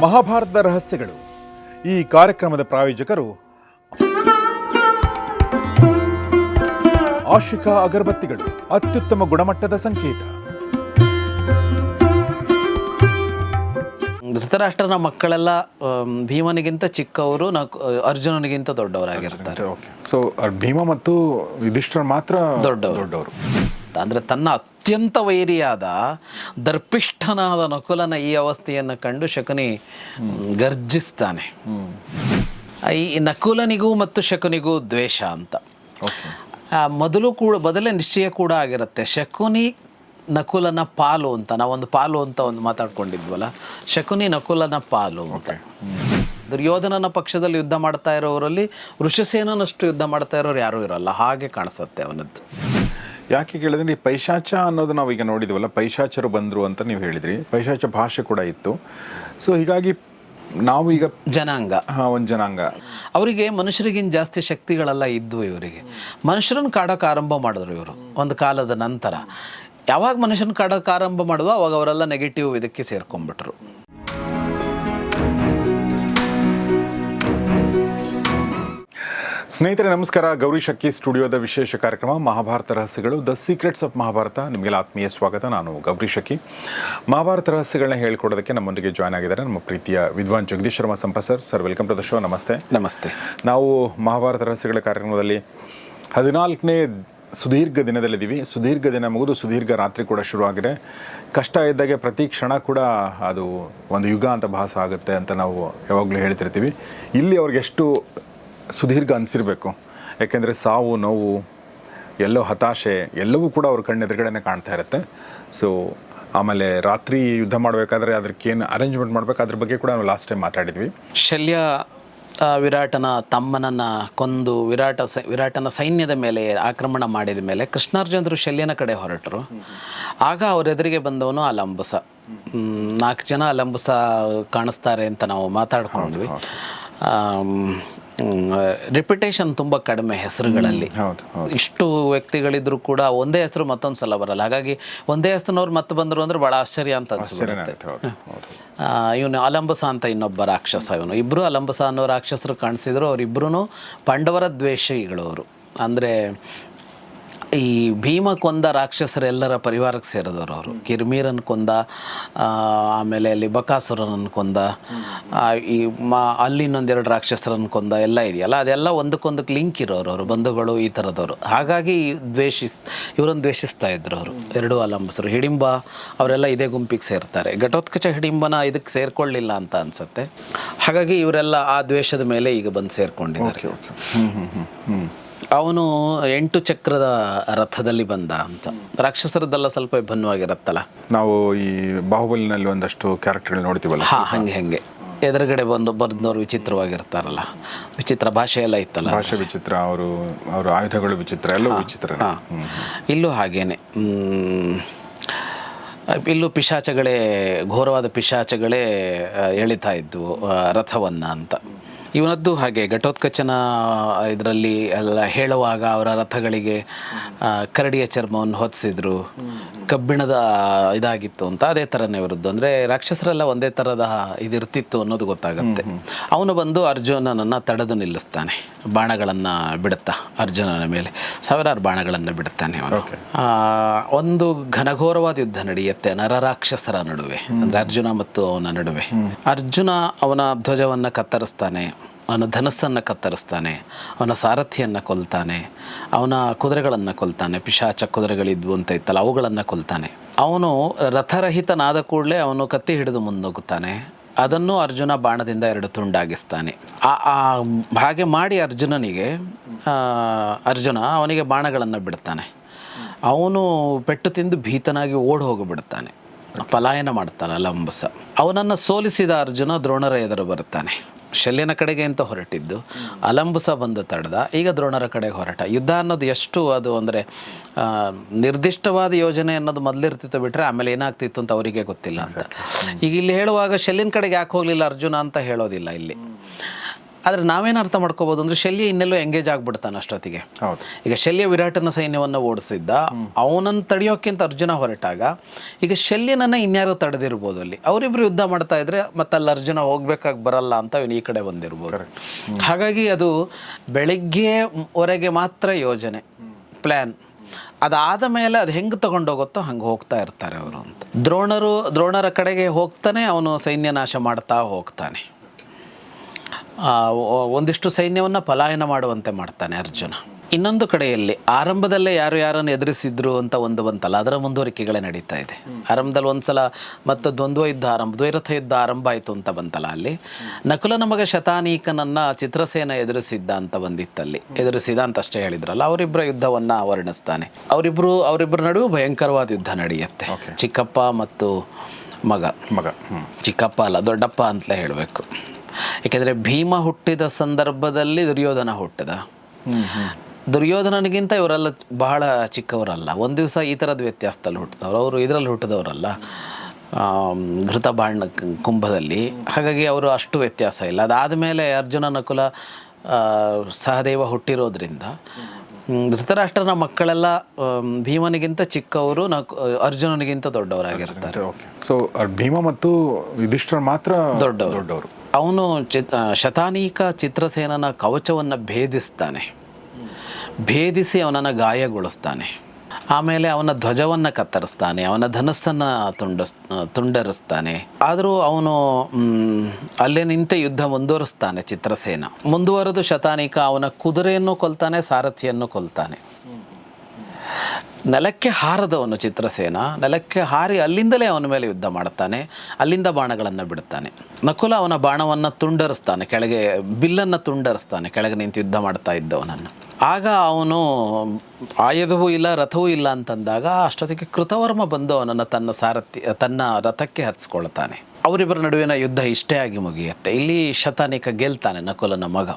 ಮಹಾಭಾರತದ ರಹಸ್ಯಗಳು. ಈ ಕಾರ್ಯಕ್ರಮದ ಪ್ರಾಯೋಜಕರು ಆಶಿಕಾ ಅಗರಬತ್ತಿಗಳು ಅತ್ಯುತ್ತಮ ಗುಣಮಟ್ಟದ ಸಂಕೇತ. ಧೃತರಾಷ್ಟ್ರನ ಮಕ್ಕಳೆಲ್ಲ ಭೀಮನಿಗಿಂತ ಚಿಕ್ಕವರು ನಕ್- ಅರ್ಜುನನಿಗಿಂತ ದೊಡ್ಡವರಾಗಿರ್ತಾರೆ. ಓಕೆ ಸೊ ಭೀಮ ಮತ್ತು ಯುಧಿಷ್ಠರ್ ಮಾತ್ರ ದೊಡ್ಡವರು. ದೊಡ್ಡವರು. ಅಂದರೆ ತನ್ನ ಅತ್ಯಂತ ವೈರಿಯಾದ ದರ್ಪಿಷ್ಠನಾದ ನಕುಲನ ಈ ಅವಸ್ಥೆಯನ್ನು ಕಂಡು ಶಕುನಿ ಗರ್ಜಿಸ್ತಾನೆ. ಈ ನಕುಲನಿಗೂ ಮತ್ತು ಶಕುನಿಗೂ ದ್ವೇಷ ಅಂತ. ಮೊದಲು ಕೂಡ ಮೊದಲೇ ನಿಶ್ಚಯ ಕೂಡ ಆಗಿರುತ್ತೆ. ಶಕುನಿ ನಕುಲನ ಪಾಲು ಅಂತ. ನಾವೊಂದು ಪಾಲು ಅಂತ ಒಂದು ಮಾತಾಡ್ಕೊಂಡಿದ್ವಲ್ಲ. ಶಕುನಿ ನಕುಲನ ಪಾಲು ಅಂತ. ದುರ್ಯೋಧನನ ಪಕ್ಷದಲ್ಲಿ ಯುದ್ಧ ಮಾಡ್ತಾ ಇರೋರಲ್ಲಿ ವೃಷಸೇನನಷ್ಟು ಯುದ್ಧ ಮಾಡ್ತಾ ಇರೋರು ಯಾರೂ ಇರಲ್ಲ. ಹಾಗೆ ಕಾಣಿಸುತ್ತೆ ಅವನದ್ದು. ಯಾಕೆ ಕೇಳಿದ್ರೆ ಈ ಪೈಶಾಚ ಅನ್ನೋದು ನಾವು ಈಗ ನೋಡಿದ್ವಲ್ಲ ಪೈಶಾಚರು ಬಂದರು ಅಂತ ನೀವು ಹೇಳಿದ್ರಿ. ಪೈಶಾಚ ಭಾಷೆ ಕೂಡ ಇತ್ತು. ಸೊ ಹೀಗಾಗಿ ನಾವು ಈಗ ಜನಾಂಗ. ಹಾಂ ಒಂದು ಜನಾಂಗ. ಅವರಿಗೆ ಮನುಷ್ಯರಿಗಿಂತ ಜಾಸ್ತಿ ಶಕ್ತಿಗಳೆಲ್ಲ ಇದ್ವು ಇವರಿಗೆ. ಮನುಷ್ಯರನ್ನು ಕಾಡೋಕೆ ಆರಂಭ ಮಾಡಿದ್ರು ಇವರು ಒಂದು ಕಾಲದ ನಂತರ. ಯಾವಾಗ ಮನುಷ್ಯನ ಕಾಡೋಕೆ ಆರಂಭ ಮಾಡುವ ಅವಾಗ ಅವರೆಲ್ಲ ನೆಗೆಟಿವ್ ಇದಕ್ಕೆ ಸೇರ್ಕೊಂಡ್ಬಿಟ್ರು. ಸ್ನೇಹಿತರೆ ನಮಸ್ಕಾರ. ಗೌರಿ ಶಕ್ಕಿ ಸ್ಟುಡಿಯೋದ ವಿಶೇಷ ಕಾರ್ಯಕ್ರಮ ಮಹಾಭಾರತ ರಹಸ್ಯಗಳು ದ ಸೀಕ್ರೆಟ್ಸ್ ಆಫ್ ಮಹಾಭಾರತ. ನಿಮಗೆಲ್ಲ ಆತ್ಮೀಯ ಸ್ವಾಗತ. ನಾನು ಗೌರಿ ಶಕ್ಕಿ ಮಹಾಭಾರತ ರಹಸ್ಯಗಳನ್ನ ಹೇಳ್ಕೊಡೋದಕ್ಕೆ ನಮ್ಮೊಂದಿಗೆ ಜಾಯ್ನ್ ಆಗಿದ್ದಾರೆ ನಮ್ಮ ಪ್ರೀತಿಯ ವಿದ್ವಾನ್ Jagadish Sharma ಸಂಪ sir. Sir welcome to the show ನಮಸ್ತೆ. ನಮಸ್ತೆ. ನಾವು ಮಹಾಭಾರತ ರಹಸ್ಯಗಳ ಕಾರ್ಯಕ್ರಮದಲ್ಲಿ ಹದಿನಾಲ್ಕನೇ ಸುದೀರ್ಘ ದಿನದಲ್ಲಿದ್ದೀವಿ. ಸುದೀರ್ಘ ದಿನ ಮುಗಿದು ಸುದೀರ್ಘ ರಾತ್ರಿ ಕೂಡ ಶುರುವಾಗಿದೆ. ಕಷ್ಟ ಇದ್ದಾಗೆ ಪ್ರತಿ ಕ್ಷಣ ಕೂಡ ಅದು ಒಂದು ಯುಗ ಅಂತ ಭಾಸ ಆಗುತ್ತೆ ಅಂತ ನಾವು ಯಾವಾಗಲೂ ಹೇಳ್ತಿರ್ತೀವಿ. ಇಲ್ಲಿ ಅವ್ರಿಗೆ ಎಷ್ಟು ಸುದೀರ್ಘ ಅನಿಸಿರ್ಬೇಕು. ಯಾಕೆಂದರೆ ಸಾವು ನೋವು ಎಲ್ಲೋ ಹತಾಶೆ ಎಲ್ಲವೂ ಕೂಡ ಅವ್ರ ಕಣ್ಣೆದುರುಗಡೆನೇ ಕಾಣ್ತಾ ಇರುತ್ತೆ. ಸೊ ಆಮೇಲೆ ರಾತ್ರಿ ಯುದ್ಧ ಮಾಡಬೇಕಾದ್ರೆ ಅದಕ್ಕೇನು ಅರೇಂಜ್ಮೆಂಟ್ ಮಾಡಬೇಕು ಅದ್ರ ಬಗ್ಗೆ ಕೂಡ ನಾವು ಲಾಸ್ಟ್ ಟೈಮ್ ಮಾತಾಡಿದ್ವಿ. ಶಲ್ಯ ವಿರಾಟನ ತಮ್ಮನನ್ನು ಕೊಂದು ವಿರಾಟ ಸೈ ವಿರಾಟನ ಸೈನ್ಯದ ಮೇಲೆ ಆಕ್ರಮಣ ಮಾಡಿದ ಮೇಲೆ ಕೃಷ್ಣಾರ್ಜುನರು ಶಲ್ಯನ ಕಡೆ ಹೊರಟರು. ಆಗ ಅವರೆದುರಿಗೆ ಬಂದವನು ಆ ಲಂಬುಸ ನಾಲ್ಕು ಜನ ಅಲಂಬುಸ ಕಾಣಿಸ್ತಾರೆ ಅಂತ ನಾವು ಮಾತಾಡ್ಕೊಂಡ್ವಿ. ರಿಪಿಟೇಷನ್ ತುಂಬ ಕಡಿಮೆ ಹೆಸರುಗಳಲ್ಲಿ. ಇಷ್ಟು ವ್ಯಕ್ತಿಗಳಿದ್ರು ಕೂಡ ಒಂದೇ ಹೆಸರು ಮತ್ತೊಂದು ಸಲ ಬರಲ್ಲ. ಹಾಗಾಗಿ ಒಂದೇ ಹೆಸರಿನವ್ರು ಮತ್ತೆ ಬಂದರು ಅಂದ್ರೆ ಭಾಳ ಆಶ್ಚರ್ಯ ಅಂತ ಅನ್ಸುತ್ತೆ ಇವನು ಅಲಂಬಸ ಅಂತ ಇನ್ನೊಬ್ಬ ರಾಕ್ಷಸ ಇವನು. ಇಬ್ಬರು ಅಲಂಬಸ ಅನ್ನೋ ರಾಕ್ಷಸರು ಕಾಣಿಸಿದ್ರು. ಅವರಿಬ್ಬರೂ ಪಾಂಡವರ ದ್ವೇಷಿಗಳು ಅವರು ಅಂದರೆ ಈ ಭೀಮ ಕೊಂದ ರಾಕ್ಷಸರೆಲ್ಲರ ಪರಿವಾರಕ್ಕೆ ಸೇರಿದವರು ಅವರು. ಕಿರ್ಮೀರನ್ನು ಕೊಂದ ಆಮೇಲೆ ಅಲ್ಲಿ ಬಕಾಸುರನನ್ನು ಕೊಂದ ಈ ಮಾ, ಅಲ್ಲಿ ಇನ್ನೊಂದೆರಡು ರಾಕ್ಷಸರನ್ನು ಕೊಂದ, ಎಲ್ಲ ಇದೆಯಲ್ಲ? ಅದೆಲ್ಲ ಒಂದಕ್ಕೊಂದಕ್ಕೆ ಲಿಂಕ್ ಇರೋರು ಅವರು, ಬಂಧುಗಳು ಈ ಥರದವರು. ಹಾಗಾಗಿ ದ್ವೇಷಿಸ್, ಇವರನ್ನು ದ್ವೇಷಿಸ್ತಾ ಇದ್ರು ಅವರು, ಎರಡೂ ಅಲಂಬಸರು. ಹಿಡಿಂಬ ಅವರೆಲ್ಲ ಇದೇ ಗುಂಪಿಗೆ ಸೇರ್ತಾರೆ. ಘಟೋತ್ಕಚ ಹಿಡಿಂಬನ ಇದಕ್ಕೆ ಸೇರ್ಕೊಳ್ಳಿಲ್ಲ ಅಂತ ಅನ್ಸುತ್ತೆ. ಹಾಗಾಗಿ ಇವರೆಲ್ಲ ಆ ದ್ವೇಷದ ಮೇಲೆ ಈಗ ಬಂದು ಸೇರ್ಕೊಂಡಿದ್ದಾರೆ. ಓಕೆ ಹ್ಞೂ ಹ್ಞೂ ಹ್ಞೂ ಅವನು ಎಂಟು ಚಕ್ರದ ರಥದಲ್ಲಿ ಬಂದ ಅಂತ. ರಾಕ್ಷಸರದ್ದೆಲ್ಲ ಸ್ವಲ್ಪ ಭಿನ್ನವಾಗಿರತ್ತಲ್ಲ ನಾವು ಈ ಬಾಹುಬಲಿನಲ್ಲಿ ಒಂದಷ್ಟು ಕ್ಯಾರೆಕ್ಟರ್ಗಳು ನೋಡ್ತೀವಲ್ಲ. ಹಾ ಹಂಗೆ ಹಂಗೆ. ಎದುರುಗಡೆ ಬಂದು ಬರ್ದವ್ರು ವಿಚಿತ್ರವಾಗಿರ್ತಾರಲ್ಲ. ವಿಚಿತ್ರ ಭಾಷೆ ಎಲ್ಲ ಇತ್ತಲ್ಲ. ಭಾಷೆ ವಿಚಿತ್ರ ಅವರು ಅವರ ಆಯುಧಗಳು ವಿಚಿತ್ರ ಎಲ್ಲ ವಿಚಿತ್ರ. ಹಾ. ಇಲ್ಲೂ ಹಾಗೇನೆ. ಇಲ್ಲೂ ಪಿಶಾಚಗಳೇ ಘೋರವಾದ ಪಿಶಾಚಗಳೇ ಆ, ಎಳಿತಾ ಇದ್ವು ರಥವನ್ನ ಅಂತ. ಇವನದ್ದು ಹಾಗೆ ಘಟೋತ್ಕಚನ ಇದರಲ್ಲಿ ಎಲ್ಲ ಹೇಳುವಾಗ ಅವರ ರಥಗಳಿಗೆ ಕರಡಿಯ ಚರ್ಮವನ್ನು ಹೊದಿಸಿದ್ರು ಕಬ್ಬಿಣದ ಇದಾಗಿತ್ತು ಅಂತ ಅದೇ ಥರನೇ ಇರೋದು ಅಂದರೆ ರಾಕ್ಷಸರೆಲ್ಲ ಒಂದೇ ಥರದ ಇದಿರ್ತಿತ್ತು ಅನ್ನೋದು ಗೊತ್ತಾಗುತ್ತೆ. ಅವನು ಬಂದು ಅರ್ಜುನನನ್ನು ತಡೆದು ನಿಲ್ಲಿಸ್ತಾನೆ. ಬಾಣಗಳನ್ನು ಬಿಡುತ್ತಾ ಅರ್ಜುನನ ಮೇಲೆ. ಸಾವಿರಾರು ಬಾಣಗಳನ್ನು ಬಿಡುತ್ತಾನೆ ಅವನು. ಒಂದು ಘನಘೋರವಾದ ಯುದ್ಧ ನಡೆಯುತ್ತೆ ನರರಾಕ್ಷಸರ ನಡುವೆ. ಅಂದರೆ ಅರ್ಜುನ ಮತ್ತು ಅವನ ನಡುವೆ. ಅರ್ಜುನ ಅವನ ಧ್ವಜವನ್ನು ಕತ್ತರಿಸ್ತಾನೆ. ಅವನ ಧನಸ್ಸನ್ನು ಕತ್ತರಿಸ್ತಾನೆ, ಅವನ ಸಾರಥಿಯನ್ನು ಕೊಲ್ತಾನೆ, ಅವನ ಕುದುರೆಗಳನ್ನು ಕೊಲ್ತಾನೆ, ಪಿಶಾಚ ಕುದುರೆಗಳಿದ್ವು ಅಂತ ಇತ್ತಲ್ಲ, ಅವುಗಳನ್ನು ಕೊಲ್ತಾನೆ. ಅವನು ರಥರಹಿತನಾದ ಕೂಡಲೇ ಅವನು ಕತ್ತಿ ಹಿಡಿದು ಮುಂದೋಗುತ್ತಾನೆ. ಅದನ್ನು ಅರ್ಜುನ ಬಾಣದಿಂದ ಎರಡು ತುಂಡಾಗಿಸ್ತಾನೆ. ಆ ಹಾಗೆ ಮಾಡಿ ಅರ್ಜುನನಿಗೆ ಅರ್ಜುನ ಅವನಿಗೆ ಬಾಣಗಳನ್ನು ಬಿಡ್ತಾನೆ. ಅವನು ಪೆಟ್ಟು ತಿಂದು ಭೀತನಾಗಿ ಓಡಿ ಹೋಗಿಬಿಡ್ತಾನೆ. ಪಲಾಯನ ಮಾಡ್ತಾನೆ ಲಂಬಸ ಅವನನ್ನು ಸೋಲಿಸಿದ ಅರ್ಜುನ ದ್ರೋಣರ ಎದುರು ಬರುತ್ತಾನೆ. ಶಲ್ಯನ ಕಡೆಗೆ ಅಂತ ಹೊರಟಿದ್ದು? ಅಲಂಬುಸ ಬಂದು ತಡೆದ ಈಗ ದ್ರೋಣರ ಕಡೆಗೆ ಹೊರಟ. ಯುದ್ಧ ಅನ್ನೋದು ಎಷ್ಟು ಅದು ಅಂದರೆ ನಿರ್ದಿಷ್ಟವಾದ ಯೋಜನೆ ಅನ್ನೋದು ಮೊದಲಿರ್ತಿತ್ತು ಬಿಟ್ಟರೆ ಆಮೇಲೆ ಏನಾಗ್ತಿತ್ತು ಅಂತ ಅವರಿಗೆ ಗೊತ್ತಿಲ್ಲ ಅಂತ. ಈಗ ಇಲ್ಲಿ ಹೇಳುವಾಗ ಶಲ್ಯನ ಕಡೆಗೆ ಯಾಕೆ ಹೋಗಲಿಲ್ಲ ಅರ್ಜುನ ಅಂತ ಹೇಳೋದಿಲ್ಲ ಇಲ್ಲಿ. ಆದರೆ ನಾವೇನು ಅರ್ಥ ಮಾಡ್ಕೋಬೋದು ಅಂದರೆ ಶಲ್ಯ ಇನ್ನೆಲ್ಲೋ ಎಂಗೇಜ್ ಆಗ್ಬಿಡ್ತಾನೆ ಅಷ್ಟೊತ್ತಿಗೆ. ಹೌದು. ಈಗ ಶಲ್ಯ ವಿರಾಟನ ಸೈನ್ಯವನ್ನು ಓಡಿಸಿದ್ದ ಅವನನ್ನು ತಡೆಯೋಕ್ಕಿಂತ ಅರ್ಜುನ ಹೊರಟಾಗ ಈಗ ಶಲ್ಯನನ್ನ ಇನ್ಯಾರೋ ತಡೆದಿರ್ಬೋದು ಅಲ್ಲಿ. ಅವರಿಬ್ರು ಯುದ್ಧ ಮಾಡ್ತಾ ಇದ್ರೆ ಮತ್ತೆ ಅಲ್ಲಿ ಅರ್ಜುನ ಹೋಗ್ಬೇಕಾಗಿ ಬರಲ್ಲ ಅಂತ ಅವನು ಈ ಕಡೆ ಬಂದಿರ್ಬೋದು. ಹಾಗಾಗಿ ಅದು ಬೆಳಿಗ್ಗೆವರೆಗೆ ಮಾತ್ರ ಯೋಜನೆ ಪ್ಲ್ಯಾನ್ ಅದಾದ ಮೇಲೆ ಅದು ಹೆಂಗೆ ತಗೊಂಡೋಗುತ್ತೋ ಹಂಗೆ ಹೋಗ್ತಾ ಇರ್ತಾರೆ ಅವರು ಅಂತ. ದ್ರೋಣರು ದ್ರೋಣರ ಕಡೆಗೆ ಹೋಗ್ತಾನೆ ಅವನು ಸೈನ್ಯ ನಾಶ ಮಾಡ್ತಾ ಹೋಗ್ತಾನೆ. ಒಂದಿಷ್ಟು ಸೈನ್ಯವನ್ನು ಪಲಾಯನ ಮಾಡುವಂತೆ ಮಾಡ್ತಾನೆ ಅರ್ಜುನ. ಇನ್ನೊಂದು ಕಡೆಯಲ್ಲಿ ಆರಂಭದಲ್ಲೇ ಯಾರು ಯಾರನ್ನು ಎದುರಿಸಿದ್ರು ಅಂತ ಒಂದು ಬಂತಲ್ಲ ಅದರ ಮುಂದುವರಿಕೆಗಳೇ ನಡೀತಾ ಇದೆ. ಆರಂಭದಲ್ಲಿ ಒಂದ್ಸಲ ಮತ್ತು ದ್ವಂದ್ವ ಯುದ್ಧ ಆರಂಭ ದ್ವೈರಥ ಯುದ್ಧ ಆರಂಭ ಆಯಿತು ಅಂತ ಬಂತಲ್ಲ ಅಲ್ಲಿ. ನಕುಲನ ಮಗ ಶತಾನೀಕನನ್ನ ಚಿತ್ರಸೇನ ಎದುರಿಸಿದ್ದ ಅಂತ ಬಂದಿತ್ತಲ್ಲಿ. ಎದುರಿಸಿದ ಅಂತ ಅಷ್ಟೇ ಹೇಳಿದ್ರಲ್ಲ ಅವರಿಬ್ಬರ ಯುದ್ಧವನ್ನ ವರ್ಣಿಸ್ತಾನೆ. ಅವರಿಬ್ಬರು ಅವರಿಬ್ಬರ ನಡುವೆ ಭಯಂಕರವಾದ ಯುದ್ಧ ನಡೆಯುತ್ತೆ. ಚಿಕ್ಕಪ್ಪ ಮತ್ತು ಮಗ. ಮಗ ಚಿಕ್ಕಪ್ಪ ಅಲ್ಲ ದೊಡ್ಡಪ್ಪ ಅಂತಲೇ ಹೇಳಬೇಕು. ಏಕೆಂದರೆ ಭೀಮ ಹುಟ್ಟಿದ ಸಂದರ್ಭದಲ್ಲಿ ದುರ್ಯೋಧನ ಹುಟ್ಟಿದ. ದುರ್ಯೋಧನನಿಗಿಂತ ಇವರೆಲ್ಲ ಬಹಳ ಚಿಕ್ಕವರಲ್ಲ. ಒಂದು ದಿವಸ ಈ ಥರದ ವ್ಯತ್ಯಾಸದಲ್ಲಿ ಹುಟ್ಟಿದವರು. ಅವರು ಇದರಲ್ಲಿ ಹುಟ್ಟಿದವರಲ್ಲ. ಘೃತಬಾಣ ಘೃತ ಬಾಣ ಕುಂಭದಲ್ಲಿ. ಹಾಗಾಗಿ ಅವರು ಅಷ್ಟು ವ್ಯತ್ಯಾಸ ಇಲ್ಲ. ಅದಾದಮೇಲೆ ಅರ್ಜುನ ನಕುಲ ಸಹದೇವ ಹುಟ್ಟಿರೋದ್ರಿಂದ ಧೃತರಾಷ್ಟ್ರನ ಮಕ್ಕಳೆಲ್ಲ ಭೀಮನಿಗಿಂತ ಚಿಕ್ಕವರು ನಕ್ ಅರ್ಜುನನಿಗಿಂತ ದೊಡ್ಡವರಾಗಿರ್ತಾರೆ. ಸೊ ಭೀಮ ಮತ್ತು ಯುಧಿಷ್ಠರ್ ಮಾತ್ರ ದೊಡ್ಡವರು. ದೊಡ್ಡವರು. ಅವನು ಚಿತ್ ಶತಾನೀಕ ಚಿತ್ರಸೇನನ ಕವಚವನ್ನು ಭೇದಿಸ್ತಾನೆ. ಭೇದಿಸಿ ಅವನನ್ನು ಗಾಯಗೊಳಿಸ್ತಾನೆ. ಆಮೇಲೆ ಅವನ ಧ್ವಜವನ್ನು ಕತ್ತರಿಸ್ತಾನೆ, ಅವನ ಧನಸ್ಸನ್ನು ತುಂಡಸ್ ತುಂಡರಿಸ್ತಾನೆ. ಆದರೂ ಅವನು ಅಲ್ಲೇ ನಿಂತೆ ಯುದ್ಧ ಮುಂದುವರಿಸ್ತಾನೆ ಚಿತ್ರಸೇನ. ಮುಂದುವರೆದು ಶತಾನೀಕ ಅವನ ಕುದುರೆಯನ್ನು ಕೊಲ್ತಾನೆ, ಸಾರಥಿಯನ್ನು ಕೊಲ್ತಾನೆ. ನೆಲಕ್ಕೆ ಹಾರದವನು ಚಿತ್ರಸೇನ. ನೆಲಕ್ಕೆ ಹಾರಿ ಅಲ್ಲಿಂದಲೇ ಅವನ ಮೇಲೆ ಯುದ್ಧ ಮಾಡುತ್ತಾನೆ. ಅಲ್ಲಿಂದ ಬಾಣಗಳನ್ನು ಬಿಡುತ್ತಾನೆ. ನಕುಲ ಅವನ ಬಾಣವನ್ನು ತುಂಡರಿಸ್ತಾನೆ. ಕೆಳಗೆ ಬಿಲ್ಲನ್ನು ತುಂಡರಿಸ್ತಾನೆ. ಕೆಳಗೆ ನಿಂತು ಯುದ್ಧ ಮಾಡ್ತಾ ಇದ್ದವನನ್ನು. ಆಗ ಅವನು ಆಯುಧವೂ ಇಲ್ಲ, ರಥವೂ ಇಲ್ಲ ಅಂತಂದಾಗ ಅಷ್ಟೊತ್ತಿಗೆ ಕೃತವರ್ಮ ಬಂದು ಅವನನ್ನು ತನ್ನ ಸಾರಥಿ, ತನ್ನ ರಥಕ್ಕೆ ಹತ್ಸ್ಕೊಳ್ತಾನೆ. ಅವರಿಬ್ಬರ ನಡುವಿನ ಯುದ್ಧ ಇಷ್ಟೇ ಆಗಿ ಮುಗಿಯುತ್ತೆ. ಇಲ್ಲಿ ಶತಾನಿಕ ಗೆಲ್ತಾನೆ ನಕುಲನ ಮಗ.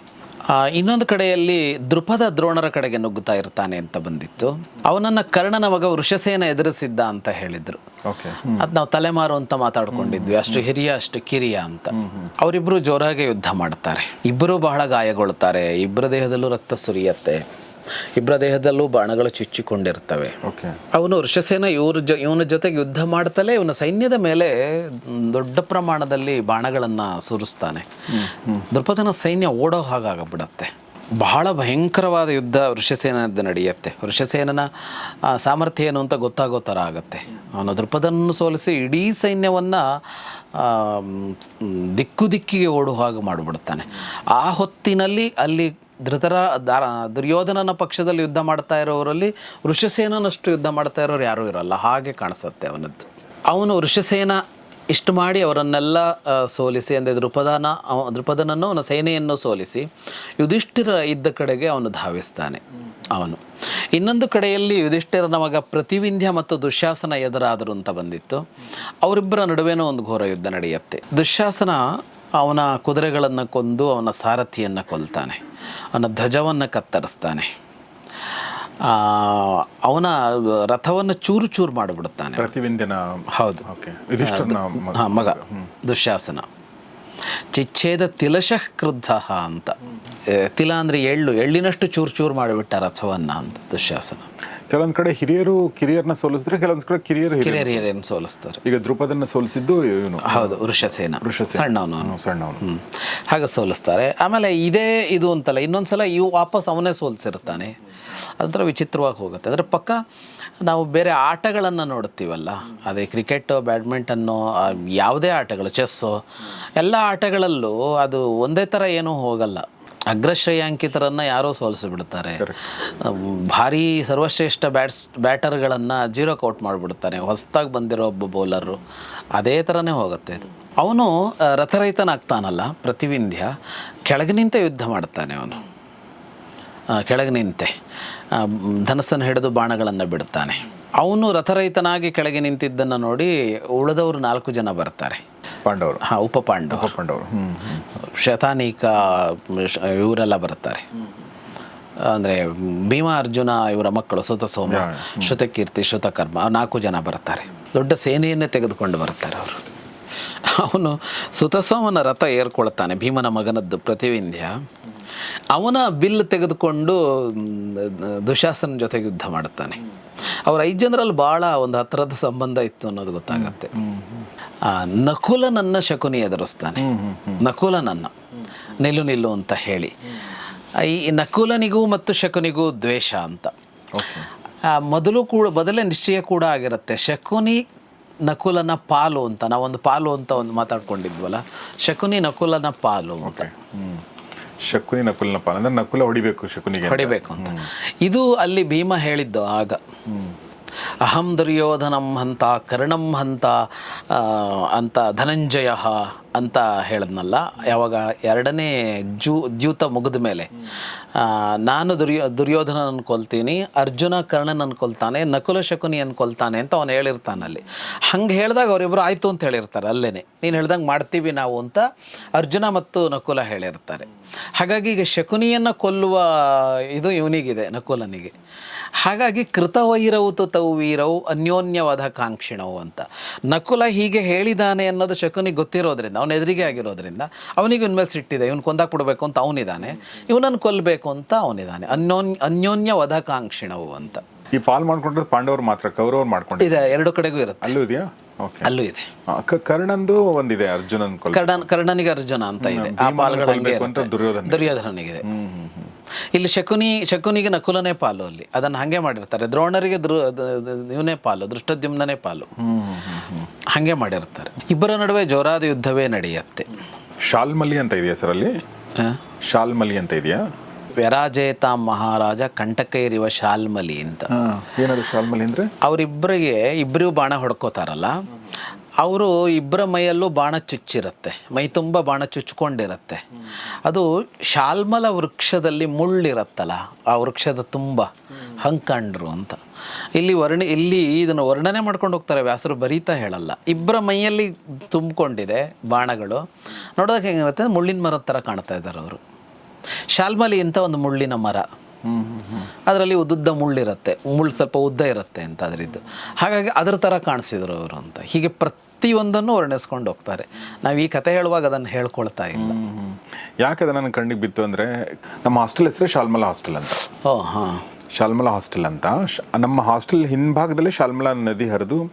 ಇನ್ನೊಂದು ಕಡೆಯಲ್ಲಿ ದೃಪದ ದ್ರೋಣರ ಕಡೆಗೆ ನುಗ್ಗುತ್ತಾ ಇರ್ತಾನೆ ಅಂತ ಬಂದಿತ್ತು. ಅವನನ್ನ ಕರ್ಣನ ಮಗ ವೃಷಸೇನ ಎದುರಿಸಿದ್ದ ಅಂತ ಹೇಳಿದ್ರು. ಓಕೆ. ಅದ್ ನಾವು ತಲೆಮಾರು ಅಂತ ಮಾತಾಡ್ಕೊಂಡಿದ್ವಿ. ಅಷ್ಟು ಹಿರಿಯ ಅಷ್ಟು ಕಿರಿಯ ಅಂತ. ಅವರಿಬ್ರು ಜೋರಾಗಿ ಯುದ್ಧ ಮಾಡ್ತಾರೆ. ಇಬ್ಬರು ಬಹಳ ಗಾಯಗೊಳ್ತಾರೆ ಇಬ್ಬರ ದೇಹದಲ್ಲೂ ರಕ್ತ ಸುರಿಯತ್ತೆ. ಇಬ್ಬರ ದೇಹದಲ್ಲೂ ಬಾಣಗಳು ಚುಚ್ಚಿಕೊಂಡಿರ್ತವೆ. ಓಕೆ. ಅವನು ವೃಷಸೇನ ಇವ್ರ ಜೊ ಇವನ ಜೊತೆಗೆ ಯುದ್ಧ ಮಾಡ್ತಲೇ ಇವನ ಸೈನ್ಯದ ಮೇಲೆ ದೊಡ್ಡ ಪ್ರಮಾಣದಲ್ಲಿ ಬಾಣಗಳನ್ನು ಸುರಿಸ್ತಾನೆ. ದೃಪದನ ಸೈನ್ಯ ಓಡೋ ಹಾಗಾಗಬಿಡತ್ತೆ. ಬಹಳ ಭಯಂಕರವಾದ ಯುದ್ಧ ವೃಷಸೇನದ ನಡೆಯುತ್ತೆ. ವೃಷಸೇನನ ಸಾಮರ್ಥ್ಯ ಏನು ಅಂತ ಗೊತ್ತಾಗೋ ಥರ ಆಗುತ್ತೆ. ಅವನು ದೃಪದನ್ನು ಸೋಲಿಸಿ ಇಡೀ ಸೈನ್ಯವನ್ನು ದಿಕ್ಕು ದಿಕ್ಕಿಗೆ ಓಡುವ ಹಾಗೆ ಮಾಡಿಬಿಡ್ತಾನೆ. ಆ ಹೊತ್ತಿನಲ್ಲಿ ಅಲ್ಲಿ ಧೃತರ ದಾರ, ದುರ್ಯೋಧನನ ಪಕ್ಷದಲ್ಲಿ ಯುದ್ಧ ಮಾಡ್ತಾ ಇರೋರಲ್ಲಿ ವೃಷಸೇನನಷ್ಟು ಯುದ್ಧ ಮಾಡ್ತಾ ಇರೋರು ಯಾರೂ ಇರಲ್ಲ. ಹಾಗೆ ಕಾಣಿಸುತ್ತೆ ಅವನದ್ದು. ಅವನು ವೃಷಸೇನ ಇಷ್ಟು ಮಾಡಿ ಅವರನ್ನೆಲ್ಲ ಸೋಲಿಸಿ ಅಂದರೆ ದೃಪದನ ದೃಪದನನ್ನು ಅವನ ಸೇನೆಯನ್ನು ಸೋಲಿಸಿ ಯುಧಿಷ್ಠಿರ ಇದ್ದ ಕಡೆಗೆ ಅವನು ಧಾವಿಸ್ತಾನೆ ಅವನು. ಇನ್ನೊಂದು ಕಡೆಯಲ್ಲಿ ಯುಧಿಷ್ಠಿರನ ಮಗ ಪ್ರತಿವಿಂಧ್ಯ ಮತ್ತು ದುಶ್ಯಾಸನ ಎದುರಾದರು ಅಂತ ಬಂದಿತ್ತು. ಅವರಿಬ್ಬರ ನಡುವೆನೂ ಒಂದು ಘೋರ ಯುದ್ಧ ನಡೆಯುತ್ತೆ. ದುಶ್ಯಾಸನ ಅವನ ಕುದುರೆಗಳನ್ನು ಕೊಂದು ಅವನ ಸಾರಥಿಯನ್ನು ಕೊಲ್ತಾನೆ. ಅವನ ಧ್ವಜವನ್ನು ಕತ್ತರಿಸ್ತಾನೆ. ಆ, ಅವನ ರಥವನ್ನು ಚೂರು ಚೂರು ಮಾಡಿಬಿಡುತ್ತಾನೆ ಪ್ರತಿಬಿಂದಿನ ಹೌದು. ಹಾಂ ಮಗ. ದುಶ್ಯಾಸನ. ಚಿಚ್ಛೇದ ತಿಲಶಃ ಕ್ರುದ್ಧ ಅಂತ. ತಿಲ ಅಂದರೆ ಎಳ್ಳು. ಎಳ್ಳಿನಷ್ಟು ಚೂರು ಚೂರು ಮಾಡಿಬಿಟ್ಟ ರಥವನ್ನು ಅಂತ ದುಶ್ಯಾಸನ. ಕೆಲವೊಂದ್ ಕಡೆ ಹಿರಿಯರು ಕಿರಿಯರನ್ನ ಸೋಲಿಸಿದ್ರೆ ಕೆಲವೊಂದ್ ಕಡೆ ಕಿರಿಯರು ಹಿರಿಯರು ಸೋಲಿಸ್ತಾರೆ. ಈಗ ದ್ರುಪದನ್ನ ಸೋಲಿಸಿದ್ದು ಇವನು. ಹೌದು ವೃಷಸೇನ. ವೃಷಸೇನ. ಸಣ್ಣವನು ಅವನು. ಸಣ್ಣವನು. ಹ್ಮ್. ಹಾಗೆ ಸೋಲಿಸ್ತಾರೆ. ಆಮೇಲೆ ಇದೇ ಇದು ಅಂತಲ್ಲ ಇನ್ನೊಂದ್ಸಲ ಇವು ವಾಪಸ್ ಅವನೇ ಸೋಲಿಸಿರ್ತಾನೆ. ಅದೊಂಥರ ವಿಚಿತ್ರವಾಗಿ ಹೋಗುತ್ತೆ. ಅದರ ಪಕ್ಕ ನಾವು ಬೇರೆ ಆಟಗಳನ್ನು ನೋಡ್ತೀವಲ್ಲ ಅದೇ ಕ್ರಿಕೆಟ್ ಬ್ಯಾಡ್ಮಿಂಟನ್ನು ಆ, ಯಾವುದೇ ಆಟಗಳು ಚೆಸ್ಸು ಎಲ್ಲ ಆಟಗಳಲ್ಲೂ ಅದು ಒಂದೇ ಥರ ಏನೂ ಹೋಗಲ್ಲ. ಅಗ್ರಶ್ರೇಯಾಂಕಿತರನ್ನು ಯಾರೋ ಸೋಲಿಸಿಬಿಡ್ತಾರೆ. ಭಾರಿ ಸರ್ವಶ್ರೇಷ್ಠ ಬ್ಯಾಟ್ಸ್ ಬ್ಯಾಟರ್ಗಳನ್ನು ಜೀರೋ ಕೌಟ್ ಮಾಡಿಬಿಡ್ತಾನೆ. ಹೊಸದಾಗಿ ಬಂದಿರೋ ಒಬ್ಬ ಬೌಲರು ಅದೇ ಥರನೇ ಹೋಗುತ್ತೆ ಇದು. ಅವನು ರಥರಹಿತನಾಗ್ತಾನಲ್ಲ ಪ್ರತಿವಿಂಧ್ಯ ಕೆಳಗೆ ನಿಂತೆ ಯುದ್ಧ ಮಾಡ್ತಾನೆ ಅವನು. ಕೆಳಗಿನಿಂತೆ. ಕೆಳಗೆ ನಿಂತೆ ಧನಸ್ಸನ್ನು ಹಿಡಿದು ಬಾಣಗಳನ್ನು ಬಿಡ್ತಾನೆ. ಅವನು ರಥರಹಿತನಾಗಿ ಕೆಳಗೆ ನಿಂತಿದ್ದನ್ನು ನೋಡಿ ಉಳಿದವರು ನಾಲ್ಕು ಜನ ಬರ್ತಾರೆ. ಪಾಂಡವರು. ಹಾಂ ಉಪ ಪಾಂಡವ ಉಪ ಪಾಂಡವರು. ಶತಾನೀಕ ಇವರೆಲ್ಲ ಬರ್ತಾರೆ. ಅಂದರೆ ಭೀಮ ಅರ್ಜುನ ಇವರ ಮಕ್ಕಳು ಸುತ ಸೋಮ ಶ್ರುತಕೀರ್ತಿ ಶ್ರುತಕರ್ಮ ನಾಲ್ಕು ಜನ ಬರ್ತಾರೆ. ದೊಡ್ಡ ಸೇನೆಯನ್ನೇ ತೆಗೆದುಕೊಂಡು ಬರ್ತಾರೆ ಅವರು. ಅವನು ಸುತಸೋಮನ ರಥ ಏರ್ಕೊಳ್ತಾನೆ ಭೀಮನ ಮಗನದ್ದು ಪ್ರತಿವಿಂಧ್ಯ. ಅವನ ಬಿಲ್ ತೆಗೆದುಕೊಂಡು ದುಶಾಸನ ಜೊತೆಗೆ ಯುದ್ಧ ಮಾಡ್ತಾನೆ ಅವ್ರ ಐದು ಜನರಲ್ಲಿ ಭಾಳ ಒಂದು ಹತ್ತಿರದ ಸಂಬಂಧ ಇತ್ತು ಅನ್ನೋದು ಗೊತ್ತಾಗತ್ತೆ. ಆ, ನಕುಲನನ್ನ ಶಕುನಿ ಎದುರಿಸ್ತಾನೆ. ನಕುಲನನ್ನ. ನಿಲ್ಲು ನಿಲ್ಲು ಅಂತ ಹೇಳಿ. ಈ ನಕುಲನಿಗೂ ಮತ್ತು ಶಕುನಿಗೂ ದ್ವೇಷ ಅಂತ. ಮೊದಲು ಕೂಡ ಮೊದಲೇ ನಿಶ್ಚಯ ಕೂಡ ಆಗಿರುತ್ತೆ. ಶಕುನಿ ನಕುಲನ ಪಾಲು ಅಂತ ನಾವೊಂದು ಪಾಲು ಅಂತ ಒಂದು ಮಾತಾಡ್ಕೊಂಡಿದ್ವಲ್ಲ ಶಕುನಿ ನಕುಲನ ಪಾಲು ಅಂತ. ಶಕುನಿ ನಕುಲನ ಪಾಲು ಅಂದ್ರೆ ನಕುಲ ಹೊಡಿಬೇಕು ಶಕುನಿಗೆ ಹೊಡಿಬೇಕು ಅಂತ. ಇದು ಅಲ್ಲಿ ಭೀಮ ಹೇಳಿದ್ದು ಆಗ. ಅಹಂ ದುರ್ಯೋಧನಂ ಹಂತ, ಕರ್ಣಂ ಹಂತ ಅಂತ ಧನಂಜಯ ಅಂತ ಹೇಳಿದ್ನಲ್ಲ, ಯಾವಾಗ ಎರಡನೇ ಜೂ, ದ್ಯೂತ ಮುಗಿದ ಮೇಲೆ. ನಾನು ದುರ್ಯೋ, ದುರ್ಯೋಧನನ ಕೊಲ್ತೀನಿ ಅರ್ಜುನ ಕರ್ಣನನ್ನು ಕೊಲ್ತಾನೆ ನಕುಲ ಶಕುನಿ ಕೊಲ್ತಾನೆ ಅಂತ ಅವನು ಹೇಳಿರ್ತಾನಲ್ಲಿ ಹಂಗೆ ಹೇಳಿದಾಗ ಅವರಿಬ್ಬರು ಆಯಿತು ಅಂತ ಹೇಳಿರ್ತಾರೆ ಅಲ್ಲೇ ನೀನು ಹೇಳ್ದಂಗೆ ಮಾಡ್ತೀವಿ ನಾವು ಅಂತ ಅರ್ಜುನ ಮತ್ತು ನಕುಲ ಹೇಳಿರ್ತಾರೆ. ಹಾಗಾಗಿ ಈಗ ಶಕುನಿಯನ್ನು ಕೊಲ್ಲುವ ಇದು ಇವನಿಗಿದೆ, ನಕುಲನಿಗೆ. ಹಾಗಾಗಿ ಕೃತವೈರವು ತೌ ವೀರವು ಅನ್ಯೋನ್ಯವಾದ ಕಾಂಕ್ಷಿಣವು ಅಂತ. ನಕುಲ ಹೀಗೆ ಹೇಳಿದಾನೆ ಅನ್ನೋದು ಶಕುನಿಗೆ ಗೊತ್ತಿರೋದ್ರಿಂದ ಅವನ ಎದುರಿಗೆ ಆಗಿರೋದ್ರಿಂದ ಅವನಿಗೆ ಇವನ ಮೇಲೆ ಸಿಟ್ಟಿದೆ ಇವನು ಕೊಂದಾಕ್ಬಿಡ್ಬೇಕು ಅಂತ ಅವನಿದ್ದಾನೆ ಇವನನ್ನು ಕೊಲ್ಲಬೇಕು ಅಂತ ಅವನಿದ್ದಾನೆ ಅನ್ಯೋನ್ ಅನ್ಯೋನ್ಯ ವಧ ಕಾಂಕ್ಷಿಣವು ಅಂತ. ಈ ಪಾಲ್ ಮಾಡ್ಕೊಂಡ್ರೆ ಪಾಂಡವರು ಮಾತ್ರ ಕೌರವ್ರು ಮಾಡ್ಕೊಂಡು ಇದೆ ಎರಡು ಕಡೆಗೂ ಇರುತ್ತೆ. ಅಲ್ಲೂ ಇದೆಯಾ? ಓಕೆ ಅಲ್ಲೂ ಇದೆ. ಕರ್ಣಂದು ಒಂದಿದೆ ಅರ್ಜುನನ್ ಕರ್ಣನ್ ಕರ್ಣ ಕರ್ಣನಿಗೆ ಅರ್ಜುನ ಅಂತ ಇದೆ. ಆ ಪಾಲ್ಗಳು. ದುರ್ಯೋಧನ ದುರ್ಯೋಧನನಿಗಿದೆ ಇಲ್ಲಿ ಶಕುನಿ ಶಕುನಿಗೆ ನಕುಲನೇ ಪಾಲು ಅಲ್ಲಿ. ಅದನ್ನು ಹಾಗೆ ಮಾಡಿರ್ತಾರೆ. ದ್ರೋಣರಿಗೆ ದೃ ಇವನೇ ಪಾಲು ದೃಷ್ಟದ್ಯುಮ್ನೇ ಪಾಲು. ಹಾಗೆ ಮಾಡಿರ್ತಾರೆ. ಇಬ್ಬರ ನಡುವೆ ಜೋರಾದ ಯುದ್ಧವೇ ನಡೆಯುತ್ತೆ. ಶಾಲ್ಮಲಿ ಅಂತ ಇದೆಯಾ ಸರ್ ಅಲ್ಲಿ? ಶಾಲ್ಮಲಿ ಅಂತ ಇದೆಯಾ? ವ್ಯರಾಜೇತ ಮಹಾರಾಜ ಕಂಟಕೈರಿವ ಶಾಲ್ಮಲಿ ಅಂತ. ಏನಾದ್ರು ಶಾಲ್ಮಲಿ ಅಂದ್ರೆ? ಅವರಿಬ್ಬರಿಗೆ ಇಬ್ಬರಿಗೂ ಬಾಣ ಹೊಡ್ಕೋತಾರಲ್ಲ. ಅವರು ಇಬ್ಬರ ಮೈಯಲ್ಲೂ ಬಾಣ ಚುಚ್ಚಿರುತ್ತೆ. ಮೈ ತುಂಬ ಬಾಣ ಚುಚ್ಚಿಕೊಂಡಿರುತ್ತೆ ಅದು ಶಾಲ್ಮಲ ವೃಕ್ಷದಲ್ಲಿ ಮುಳ್ಳಿರತ್ತಲ್ಲ, ಆ ವೃಕ್ಷದ ತುಂಬ ಹಂಕಂಡ್ರು ಅಂತ. ಇಲ್ಲಿ ವರ್ಣ, ಇಲ್ಲಿ ಇದನ್ನು ವರ್ಣನೆ ಮಾಡ್ಕೊಂಡು ಹೋಗ್ತಾರೆ, ವ್ಯಾಸರು ಬರೀತಾ ಹೇಳಲ್ಲ. ಇಬ್ಬರ ಮೈಯಲ್ಲಿ ತುಂಬಿಕೊಂಡಿದೆ ಬಾಣಗಳು. ನೋಡೋದಕ್ಕೆ ಹೆಂಗಿರುತ್ತೆ? ಮುಳ್ಳಿನ ಮರದ ಥರ ಕಾಣ್ತಾ ಇದ್ದಾರೆ ಅವರು. ಶಾಲ್ಮಲಿ ಅಂತ ಒಂದು ಮುಳ್ಳಿನ ಮರ? ಅದರಲ್ಲಿ ಉದ್ದುದ್ದ ಮುಳ್ಳಿರುತ್ತೆ ಮುಳ್ಳು ಸ್ವಲ್ಪ ಉದ್ದ ಇರುತ್ತೆ ಅಂತ ಅದರಿದ್ದು. ಹಾಗಾಗಿ ಅದ್ರ ಥರ ಕಾಣಿಸಿದ್ರು ಅವರು ಅಂತ. ಹೀಗೆ ಪ್ರತಿಯೊಂದನ್ನು ವರ್ಣಿಸ್ಕೊಂಡು ಹೋಗ್ತಾರೆ. ನಾವು ಈ ಕತೆ ಹೇಳುವಾಗ ಅದನ್ನು ಹೇಳ್ಕೊಳ್ತಾ ಇಲ್ಲ. ಯಾಕೆ ಅದನ್ನು ನನ್ನ ಕಣ್ಣಿಗೆ ಬಿತ್ತು ಅಂದರೆ ನಮ್ಮ ಹಾಸ್ಟೆಲ್ ಹೆಸರು ಶಾಲ್ಮಲಾ ಹಾಸ್ಟೆಲ್ ಅಂತ. ಓ ಹಾಂ. ಶಾಲ್ಮಲಾ ಹಾಸ್ಟೆಲ್ ಅಂತ. ನಮ್ಮ ಹಾಸ್ಟೆಲ್ ಹಿಂಭಾಗದಲ್ಲಿ ಶಾಲ್ಮಲಾ ನದಿ ಹರಿದು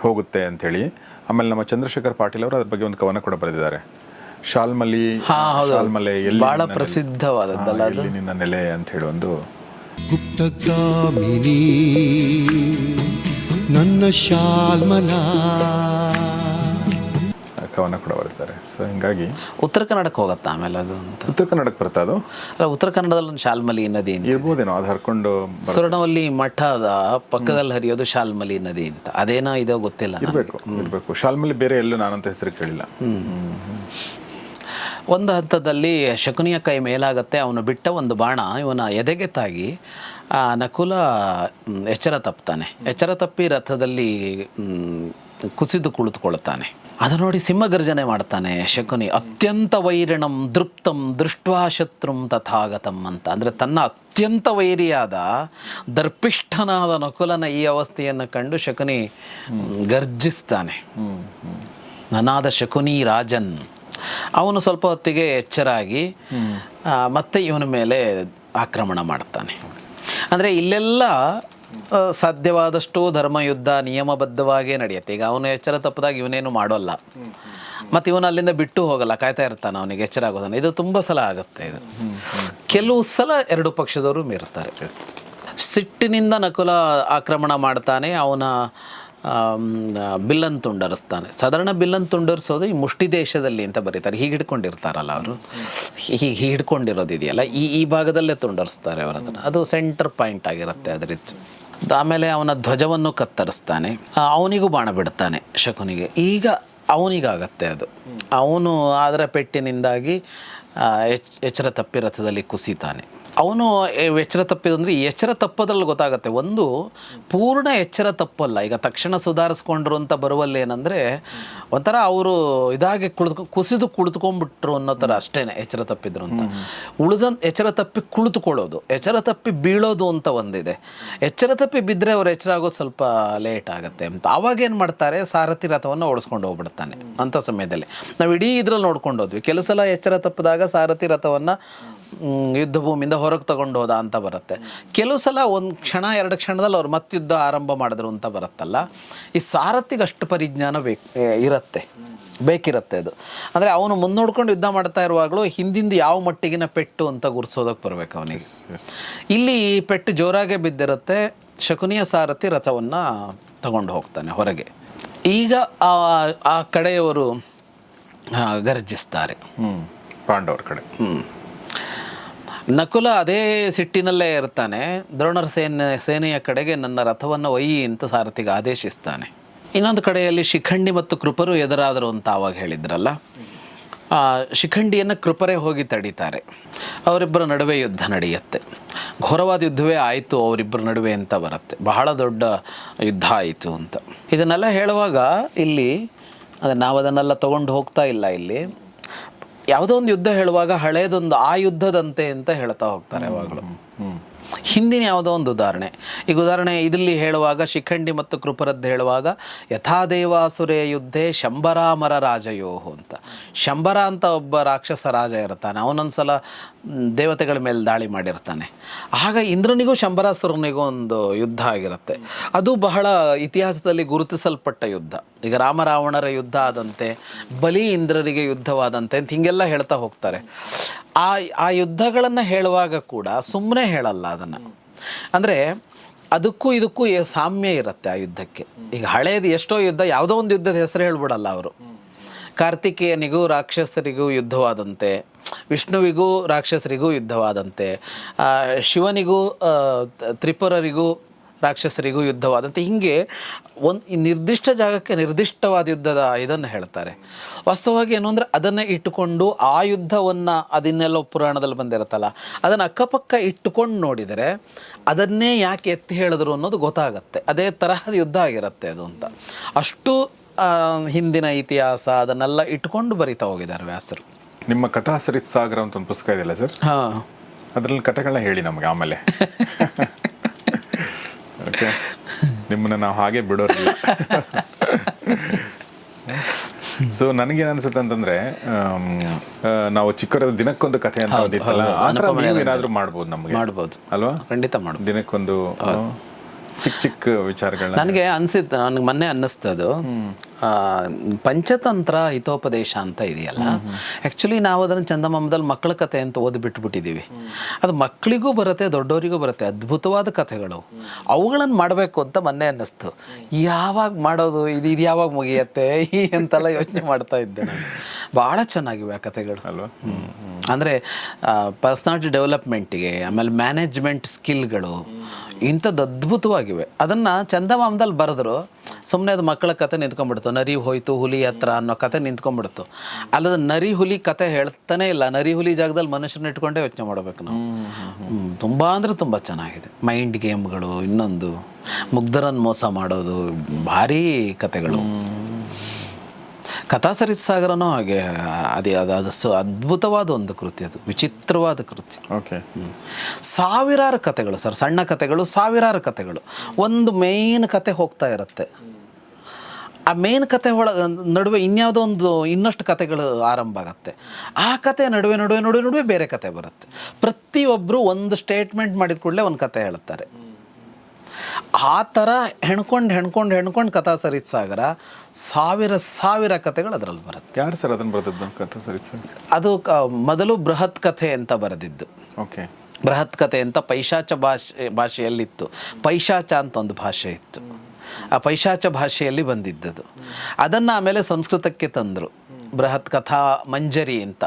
ಹೋಗುತ್ತೆ ಅಂಥೇಳಿ. ಆಮೇಲೆ ನಮ್ಮ ಚಂದ್ರಶೇಖರ್ ಪಾಟೀಲ್ ಅವರು ಅದ್ರ ಬಗ್ಗೆ ಒಂದು ಕವನ ಕೂಡ ಬರೆದಿದ್ದಾರೆ. ಶಾಲ್ಮಲಿ ಶಾಲ್ಮಲೆ ನೆಲೆ- ಪ್ರಸಿದ್ಧವಾದದ್ದಲ್ಲ ಅದು ನಿನ್ನ ನೆಲೆ ಅಂತ ಹೇಳಿ ಒಂದು ಗುಪ್ತಗಾಮಿನಿ ನನ್ನ ಶಾಲ್ಮಲ. ಕವನ ಕೂಡ ಬರ್ತಾರೆ ಸೊ ಹಿಂಗಾಗಿ ಉತ್ತರ ಕನ್ನಡಕ್ಕೆ ಹೋಗುತ್ತೆ ಆಮೇಲೆ ಅದು ಅಂತ? ಉತ್ತರ ಕನ್ನಡಕ್ಕೆ ಬರ್ತಾ ಅದು? ಅಲ್ಲ ಉತ್ತರ ಕನ್ನಡದಲ್ಲಿ ಒಂದು ಶಾಲ್ಮಲಿ ನದಿ ಅಂತ ಇರ್ಬೋದೇನೋ ಅದು ಹರ್ಕೊಂಡು ಸ್ವರ್ಣವಲ್ಲಿ ಮಠದ ಪಕ್ಕದಲ್ಲಿ ಹರಿಯೋದು ಶಾಲ್ಮಲಿ ನದಿ ಅಂತ. ಅದೇನೋ ಇದೋ ಗೊತ್ತಿಲ್ಲ. ಇರಬೇಕು ಇರಬೇಕು. ಶಾಲ್ಮಲಿ ಬೇರೆ ಎಲ್ಲೂ ನಾನಂತ ಹೆಸರು ಕೇಳಿಲ್ಲ. ಒಂದು ಹಂತದಲ್ಲಿ ಶಕುನಿಯ ಕೈ ಮೇಲಾಗತ್ತೆ ಅವನು ಬಿಟ್ಟ ಒಂದು ಬಾಣ ಇವನ ಎದೆಗೆ ತಾಗಿ ಆ ನಕುಲ ಎಚ್ಚರ ತಪ್ತಾನೆ. ಎಚ್ಚರ ತಪ್ಪಿ ರಥದಲ್ಲಿ ಕುಸಿದು ಕುಳಿತುಕೊಳ್ತಾನೆ ಅದು ನೋಡಿ ಸಿಂಹಗರ್ಜನೆ ಮಾಡ್ತಾನೆ ಶಕುನಿ ಅತ್ಯಂತ ವೈರಿಣಂ ದೃಪ್ತಂ ದೃಷ್ಟ್ವಾ ಶತ್ರುಂ ತಥಾಗತಂ ಅಂತ. ಅಂದರೆ ತನ್ನ ಅತ್ಯಂತ ವೈರಿಯಾದ ದರ್ಪಿಷ್ಠನಾದ ನಕುಲನ ಈ ಅವಸ್ಥೆಯನ್ನು ಕಂಡು ಶಕುನಿ ಗರ್ಜಿಸ್ತಾನೆ. ನನಾದ ಶಕುನಿ ರಾಜನ್ ಅವನು ಸ್ವಲ್ಪ ಹೊತ್ತಿಗೆ ಎಚ್ಚರಾಗಿ ಮತ್ತೆ ಇವನ ಮೇಲೆ ಆಕ್ರಮಣ ಮಾಡ್ತಾನೆ. ಅಂದರೆ ಇಲ್ಲೆಲ್ಲ ಸಾಧ್ಯವಾದಷ್ಟು ಧರ್ಮಯುದ್ಧ ನಿಯಮಬದ್ಧವಾಗೇ ನಡೆಯುತ್ತೆ. ಈಗ ಅವನು ಎಚ್ಚರ ತಪ್ಪದಾಗ ಇವನೇನು ಮಾಡೋಲ್ಲ. ಮತ್ತು ಇವನು ಅಲ್ಲಿಂದ ಬಿಟ್ಟು ಹೋಗಲ್ಲ ಕಾಯ್ತಾ ಇರ್ತಾನೆ ಅವನಿಗೆ ಎಚ್ಚರ ಆಗೋದನ್ನು. ಇದು ತುಂಬ ಸಲ ಆಗುತ್ತೆ ಇದು. ಕೆಲವು ಸಲ ಎರಡು ಪಕ್ಷದವರು ಮೀರ್ತಾರೆ. ಸಿಟ್ಟಿನಿಂದ ನಕುಲ ಆಕ್ರಮಣ ಮಾಡ್ತಾನೆ ಅವನ ಬಿಲ್ಲನ್ನು ತುಂಡರಿಸ್ತಾನೆ. ಸಾಧಾರಣ ಬಿಲ್ಲನ್ನು ತುಂಡರಿಸೋದು ಈ ಮುಷ್ಟಿ ದೇಶದಲ್ಲಿ ಅಂತ ಬರೀತಾರೆ. ಹೀಗೆ ಹಿಡ್ಕೊಂಡಿರ್ತಾರಲ್ಲ ಅವರು. ಹೀಗೆ ಹಿಡ್ಕೊಂಡಿರೋದು ಇದೆಯಲ್ಲ. ಈ ಈ ಭಾಗದಲ್ಲೇ ತುಂಡರಿಸ್ತಾರೆ ಅವರು ಅದನ್ನು. ಅದು ಸೆಂಟರ್ ಪಾಯಿಂಟ್ ಆಗಿರುತ್ತೆ ಅದರಿದ್ದು ಆಮೇಲೆ ಅವನ ಧ್ವಜವನ್ನು ಕತ್ತರಿಸ್ತಾನೆ. ಅವನಿಗೂ ಬಾಣ ಬಿಡ್ತಾನೆ ಶಕುನಿಗೆ. ಈಗ ಅವನಿಗಾಗತ್ತೆ ಅದು. ಅವನು ಅದರ ಪೆಟ್ಟಿನಿಂದಾಗಿ ಎಚ್ ಎಚ್ಚರ ತಪ್ಪಿ ರಥದಲ್ಲಿ ಕುಸಿತಾನೆ. ಅವನು ಎಚ್ಚರ ತಪ್ಪಿದಂದ್ರೆ ಎಚ್ಚರ ತಪ್ಪೋದ್ರಲ್ಲಿ ಗೊತ್ತಾಗುತ್ತೆ. ಒಂದು ಪೂರ್ಣ ಎಚ್ಚರ ತಪ್ಪಲ್ಲ. ಈಗ ತಕ್ಷಣ ಸುಧಾರಿಸ್ಕೊಂಡ್ರು ಅಂತ ಬರುವಲ್ಲಿ ಏನಂದರೆ ಒಂಥರ ಅವರು ಇದಾಗಿ ಕುಳಿತು ಕುಸಿದು ಕುಳಿತುಕೊಂಡ್ಬಿಟ್ರು ಅನ್ನೋ ಥರ ಅಷ್ಟೇ ಎಚ್ಚರ ತಪ್ಪಿದ್ರು ಅಂತ. ಉಳಿದ ಎಚ್ಚರ ತಪ್ಪಿ ಕುಳಿತುಕೊಳ್ಳೋದು ಎಚ್ಚರ ತಪ್ಪಿ ಬೀಳೋದು ಅಂತ ಒಂದಿದೆ. ಎಚ್ಚರ ತಪ್ಪಿ ಬಿದ್ದರೆ ಅವ್ರು ಎಚ್ಚರ ಆಗೋದು ಸ್ವಲ್ಪ ಲೇಟ್ ಆಗುತ್ತೆ ಅಂತ. ಅವಾಗ ಏನು ಮಾಡ್ತಾರೆ ಸಾರಥಿ ರಥವನ್ನು ಓಡಿಸ್ಕೊಂಡು ಹೋಗ್ಬಿಡ್ತಾನೆ ಅಂಥ ಸಮಯದಲ್ಲಿ. ನಾವು ಇಡೀ ಇದ್ರಲ್ಲಿ ನೋಡ್ಕೊಂಡು ಹೋದ್ವಿ. ಕೆಲವು ಸಲ ಎಚ್ಚರ ತಪ್ಪಿದಾಗ ಸಾರಥಿ ರಥವನ್ನು ಯುದ್ಧ ಭೂಮಿಯಿಂದ ಹೊರಗೆ ತಗೊಂಡು ಹೋದ ಅಂತ ಬರುತ್ತೆ. ಕೆಲವು ಸಲ ಒಂದು ಕ್ಷಣ ಎರಡು ಕ್ಷಣದಲ್ಲಿ ಅವ್ರು ಮತ್ತೆ ಯುದ್ಧ ಆರಂಭ ಮಾಡಿದ್ರು ಅಂತ ಬರುತ್ತಲ್ಲ. ಈ ಸಾರಥಿಗೆ ಅಷ್ಟು ಪರಿಜ್ಞಾನ ಬೇಕು ಇರುತ್ತೆ. ಬೇಕಿರುತ್ತೆ ಅದು. ಅಂದರೆ ಅವನು ಮುನ್ನೋಡ್ಕೊಂಡು ಯುದ್ಧ ಮಾಡ್ತಾ ಇರುವಾಗಲೂ ಹಿಂದಿಂದ ಯಾವ ಮಟ್ಟಿಗಿನ ಪೆಟ್ಟು ಅಂತ ಗುರ್ಸೋದಕ್ಕೆ ಬರಬೇಕು ಅವನಿಗೆ. ಇಲ್ಲಿ ಈ ಪೆಟ್ಟು ಜೋರಾಗೆ ಬಿದ್ದಿರುತ್ತೆ ಶಕುನಿಯ ಸಾರಥಿ ರಥವನ್ನು ತಗೊಂಡು ಹೋಗ್ತಾನೆ ಹೊರಗೆ. ಈಗ ಆ ಆ ಕಡೆಯವರು ಗರ್ಜಿಸ್ತಾರೆ. ಹ್ಞೂ ಪಾಂಡವ್ರ ಕಡೆ. ಹ್ಮ್. ನಕುಲ ಅದೇ ಸಿಟ್ಟಿನಲ್ಲೇ ಇರ್ತಾನೆ. ದ್ರೋಣರ ಸೇನೆ, ಸೇನೆಯ ಕಡೆಗೆ ನನ್ನ ರಥವನ್ನು ಒಯ್ಯಿ ಅಂತ ಸಾರಥಿಗೆ ಆದೇಶಿಸ್ತಾನೆ. ಇನ್ನೊಂದು ಕಡೆಯಲ್ಲಿ ಶಿಖಂಡಿ ಮತ್ತು ಕೃಪರು ಎದುರಾದರು ಅಂತ ಆವಾಗ ಹೇಳಿದ್ರಲ್ಲ. ಶಿಖಂಡಿಯನ್ನು ಕೃಪರೇ ಹೋಗಿ ತಡೀತಾರೆ. ಅವರಿಬ್ಬರ ನಡುವೆ ಯುದ್ಧ ನಡೆಯುತ್ತೆ. ಘೋರವಾದ ಯುದ್ಧವೇ ಆಯಿತು, ಅವರಿಬ್ಬರ ನಡುವೆ ಅಂತ ಬರುತ್ತೆ. ಬಹಳ ದೊಡ್ಡ ಯುದ್ಧ ಆಯಿತು ಅಂತ. ಇದನ್ನೆಲ್ಲ ಹೇಳುವಾಗ ಇಲ್ಲಿ ನಾವು ಅದನ್ನೆಲ್ಲ ತೊಗೊಂಡು ಹೋಗ್ತಾ ಇಲ್ಲ ಇಲ್ಲಿ. ಯಾವುದೋ ಒಂದು ಯುದ್ಧ ಹೇಳುವಾಗ ಹಳೇದೊಂದು ಆ ಯುದ್ಧದಂತೆ ಅಂತ ಹೇಳ್ತಾ ಹೋಗ್ತಾರೆ ಯಾವಾಗಲೂ. ಹಿಂದಿನ ಯಾವುದೋ ಒಂದು ಉದಾಹರಣೆ. ಈಗ ಉದಾಹರಣೆ ಇದರಲ್ಲಿ ಹೇಳುವಾಗ, ಶಿಖಂಡಿ ಮತ್ತು ಕೃಪರದ್ದು ಹೇಳುವಾಗ, ಯಥಾದೇವಾಸುರೇ ಯುದ್ಧೆ ಶಂಬರಾಮರ ರಾಜಯೋಹು ಅಂತ. ಶಂಬರ ಅಂತ ಒಬ್ಬ ರಾಕ್ಷಸ ರಾಜ ಇರ್ತಾನೆ ಅವನೊಂದು ಸಲ ದೇವತೆಗಳ ಮೇಲೆ ದಾಳಿ ಮಾಡಿರ್ತಾನೆ. ಆಗ ಇಂದ್ರನಿಗೂ ಶಂಬರಾಸುರನಿಗೂ ಒಂದು ಯುದ್ಧ ಆಗಿರುತ್ತೆ. ಅದು ಬಹಳ ಇತಿಹಾಸದಲ್ಲಿ ಗುರುತಿಸಲ್ಪಟ್ಟ ಯುದ್ಧ. ಈಗ ರಾಮರಾವಣರ ಯುದ್ಧ ಆದಂತೆ, ಬಲಿ ಇಂದ್ರರಿಗೆ ಯುದ್ಧವಾದಂತೆ ಅಂತ ಹೀಗೆಲ್ಲ ಹೇಳ್ತಾ ಹೋಗ್ತಾರೆ. ಆ ಆ ಯುದ್ಧಗಳನ್ನು ಹೇಳುವಾಗ ಕೂಡ ಸುಮ್ಮನೆ ಹೇಳಲ್ಲ ಅದನ್ನು. ಅಂದರೆ ಅದಕ್ಕೂ ಇದಕ್ಕೂ ಸಾಮ್ಯ ಇರುತ್ತೆ ಆ ಯುದ್ಧಕ್ಕೆ. ಈಗ ಹಳೇದು ಎಷ್ಟೋ ಯುದ್ಧ, ಯಾವುದೋ ಒಂದು ಯುದ್ಧದ ಹೆಸರು ಹೇಳ್ಬಿಡಲ್ಲ ಅವರು. ಕಾರ್ತಿಕೇಯನಿಗೂ ರಾಕ್ಷಸರಿಗೂ ಯುದ್ಧವಾದಂತೆ ವಿಷ್ಣುವಿಗೂ ರಾಕ್ಷಸರಿಗೂ ಯುದ್ಧವಾದಂತೆ ಶಿವನಿಗೂ ತ್ರಿಪುರರಿಗೂ ರಾಕ್ಷಸರಿಗೂ ಯುದ್ಧವಾದಂತೆ. ಹೀಗೆ ಒಂದು ನಿರ್ದಿಷ್ಟ ಜಾಗಕ್ಕೆ ನಿರ್ದಿಷ್ಟವಾದ ಯುದ್ಧದ ಇದನ್ನು ಹೇಳ್ತಾರೆ. ವಾಸ್ತವವಾಗಿ ಏನು ಅಂದರೆ ಅದನ್ನೇ ಇಟ್ಟುಕೊಂಡು ಆ ಯುದ್ಧವನ್ನು ಅದನ್ನೆಲ್ಲ ಪುರಾಣದಲ್ಲಿ ಬಂದಿರುತ್ತಲ್ಲ, ಅದನ್ನು ಅಕ್ಕಪಕ್ಕ ಇಟ್ಟುಕೊಂಡು ನೋಡಿದರೆ ಅದನ್ನೇ ಯಾಕೆ ಎತ್ತಿ ಹೇಳಿದ್ರು ಅನ್ನೋದು ಗೊತ್ತಾಗತ್ತೆ. ಅದೇ ತರಹದ ಯುದ್ಧ ಆಗಿರುತ್ತೆ ಅದು ಅಂತ. ಅಷ್ಟು ಹಿಂದಿನ ಇತಿಹಾಸ ಅದನ್ನೆಲ್ಲ ಇಟ್ಕೊಂಡು ಬರಿತಾ ಹೋಗಿದ್ದಾರೆ ವ್ಯಾಸರು. ನಿಮ್ಮ ಕಥಾ ಸರಿತ್ ಸಾಗರ ಅಂತ ಒಂದು ಪುಸ್ತಕ ಇದೆಯಲ್ಲ ಸರ್? ಹಾಂ. ಅದರಲ್ಲಿ ಕಥೆಗಳನ್ನ ಹೇಳಿ ನಮಗೆ ಆಮೇಲೆ. ಓಕೆ. ನಿಮ್ಮನ್ನ ನಾವು ಹಾಗೆ ಬಿಡೋರಿಲ್ಲ ಸೊ ನನಗೇನು ಅನ್ಸುತ್ತೆ ಅಂತಂದ್ರೆ ನಾವು ಚಿಕ್ಕರ ದಿನಕ್ಕೊಂದು ಕಥೆ ಅಂತ ಓದಿತ್ತಲ್ಲ ಆ ಥರ ನೀವು ಏನಾದ್ರೂ ಮಾಡ್ಬೋದು ನಮಗೆ? ಮಾಡ್ಬೋದು. ಅಲ್ವಾ? ಖಂಡಿತ ಮಾಡ್ಬೋದು. ದಿನಕ್ಕೊಂದು ಚಿಕ್ಕ ಚಿಕ್ಕ ವಿಚಾರಗಳನ್ನ ನನಗೆ ಅನ್ಸಿತ್ತು ನನಗೆ ಮೊನ್ನೆ ಅನ್ನಿಸ್ತದು ಪಂಚತಂತ್ರ ಹಿತೋಪದೇಶ ಅಂತ ಇದೆಯಲ್ಲ? ಆ್ಯಕ್ಚುಲಿ ನಾವು ಅದನ್ನು ಚಂದಮಾಮದಲ್ಲಿ ಮಕ್ಕಳ ಕಥೆ ಅಂತ ಓದಿಬಿಟ್ಬಿಟ್ಟಿದ್ದೀವಿ ಅದು ಮಕ್ಕಳಿಗೂ ಬರುತ್ತೆ ದೊಡ್ಡವರಿಗೂ ಬರುತ್ತೆ ಅದ್ಭುತವಾದ ಕಥೆಗಳು. ಅವುಗಳನ್ನು ಮಾಡಬೇಕು ಅಂತ ಮೊನ್ನೆ ಅನ್ನಿಸ್ತು. ಯಾವಾಗ ಮಾಡೋದು? ಇದು ಇದು ಯಾವಾಗ ಮುಗಿಯತ್ತೆ? ಈ ಅಂತೆಲ್ಲ ಯೋಚನೆ ಮಾಡ್ತಾ ಇದ್ದೆ ನಾನು. ಭಾಳ ಚೆನ್ನಾಗಿವೆ ಆ ಕಥೆಗಳು. ಅಲ್ವಾ? ಅಂದರೆ ಪರ್ಸ್ನಾಲಿಟಿ ಡೆವಲಪ್ಮೆಂಟಿಗೆ ಆಮೇಲೆ ಮ್ಯಾನೇಜ್ಮೆಂಟ್ ಸ್ಕಿಲ್ಗಳು ಇಂಥದ್ದು ಅದ್ಭುತವಾಗಿವೆ. ಅದನ್ನು ಚಂದಮಾಮದಲ್ಲಿ ಬರೆದ್ರು ಸುಮ್ಮನೆ ಅದು ಮಕ್ಕಳ ಕತೆ ನಿಂತ್ಕೊಂಡ್ಬಿಡ್ತು. ನರಿ ಹೋಯ್ತು ಹುಲಿ ಹತ್ರ ಅನ್ನೋ ಕತೆ ನಿಂತ್ಕೊಂಡ್ಬಿಡ್ತು. ಅಲ್ಲದ ನರಿ ಹುಲಿ ಕತೆ ಹೇಳ್ತಾನೆ ಇಲ್ಲ. ನರಿ ಹುಲಿ ಜಾಗದಲ್ಲಿ ಮನುಷ್ಯರನ್ನ ಇಟ್ಕೊಂಡೇ ಯೋಚನೆ ಮಾಡಬೇಕು ನಾವು. ತುಂಬ ಅಂದರೆ ತುಂಬ ಚೆನ್ನಾಗಿದೆ. ಮೈಂಡ್ ಗೇಮ್ಗಳು ಇನ್ನೊಂದು. ಮುಗ್ಧರನ್ನು ಮೋಸ ಮಾಡೋದು ಭಾರೀ ಕತೆಗಳು. ಕಥಾಸರಿತ್ ಸಾಗರನೂ ಹಾಗೆ ಅದೇ ಅದು ಅದು ಸು ಅದ್ಭುತವಾದ ಒಂದು ಕೃತಿ ಅದು ವಿಚಿತ್ರವಾದ ಕೃತಿ. ಓಕೆ. ಸಾವಿರಾರು ಕಥೆಗಳು ಸರ್ ಸಣ್ಣ ಕಥೆಗಳು ಸಾವಿರಾರು ಕಥೆಗಳು. ಒಂದು ಮೇನ್ ಕತೆ ಹೋಗ್ತಾ ಇರುತ್ತೆ. ಆ ಮೇನ್ ಕತೆ ಒಳಗೆ ನಡುವೆ ಇನ್ಯಾವುದೋ ಒಂದು ಇನ್ನಷ್ಟು ಕತೆಗಳು ಆರಂಭ ಆಗುತ್ತೆ. ಆ ಕತೆ ನಡುವೆ ನಡುವೆ ನಡುವೆ ನಡುವೆ ಬೇರೆ ಕತೆ ಬರುತ್ತೆ. ಪ್ರತಿಯೊಬ್ಬರು ಒಂದು ಸ್ಟೇಟ್ಮೆಂಟ್ ಮಾಡಿದ ಕೂಡಲೇ ಒಂದು ಕತೆ ಹೇಳ್ತಾರೆ. ಆ ಥರ ಹೆಣ್ಕೊಂಡು ಹೆಣ್ಕೊಂಡು ಹೆಣ್ಕೊಂಡು ಕಥಾ ಸರಿತ್ ಸಾಗರ ಸಾವಿರ ಸಾವಿರ ಕಥೆಗಳು ಅದರಲ್ಲಿ ಬರುತ್ತೆ. ಯಾರು ಸರ್ ಅದನ್ನು ಬರೆದದ್ದು ಕಥಾ ಸರಿತ್ ಸರ್ ಅದು ಕ ಮೊದಲು ಬೃಹತ್ ಕಥೆ ಅಂತ ಬರೆದಿದ್ದು. ಓಕೆ. ಬೃಹತ್ ಕಥೆ ಅಂತ ಪೈಶಾಚ ಭಾಷೆ ಭಾಷೆಯಲ್ಲಿತ್ತು. ಪೈಶಾಚ ಅಂತ ಒಂದು ಭಾಷೆ ಇತ್ತು. ಆ ಪೈಶಾಚ ಭಾಷೆಯಲ್ಲಿ ಬಂದಿದ್ದದು. ಅದನ್ನು ಆಮೇಲೆ ಸಂಸ್ಕೃತಕ್ಕೆ ತಂದರು. ಬೃಹತ್ ಕಥಾ ಮಂಜರಿ ಅಂತ.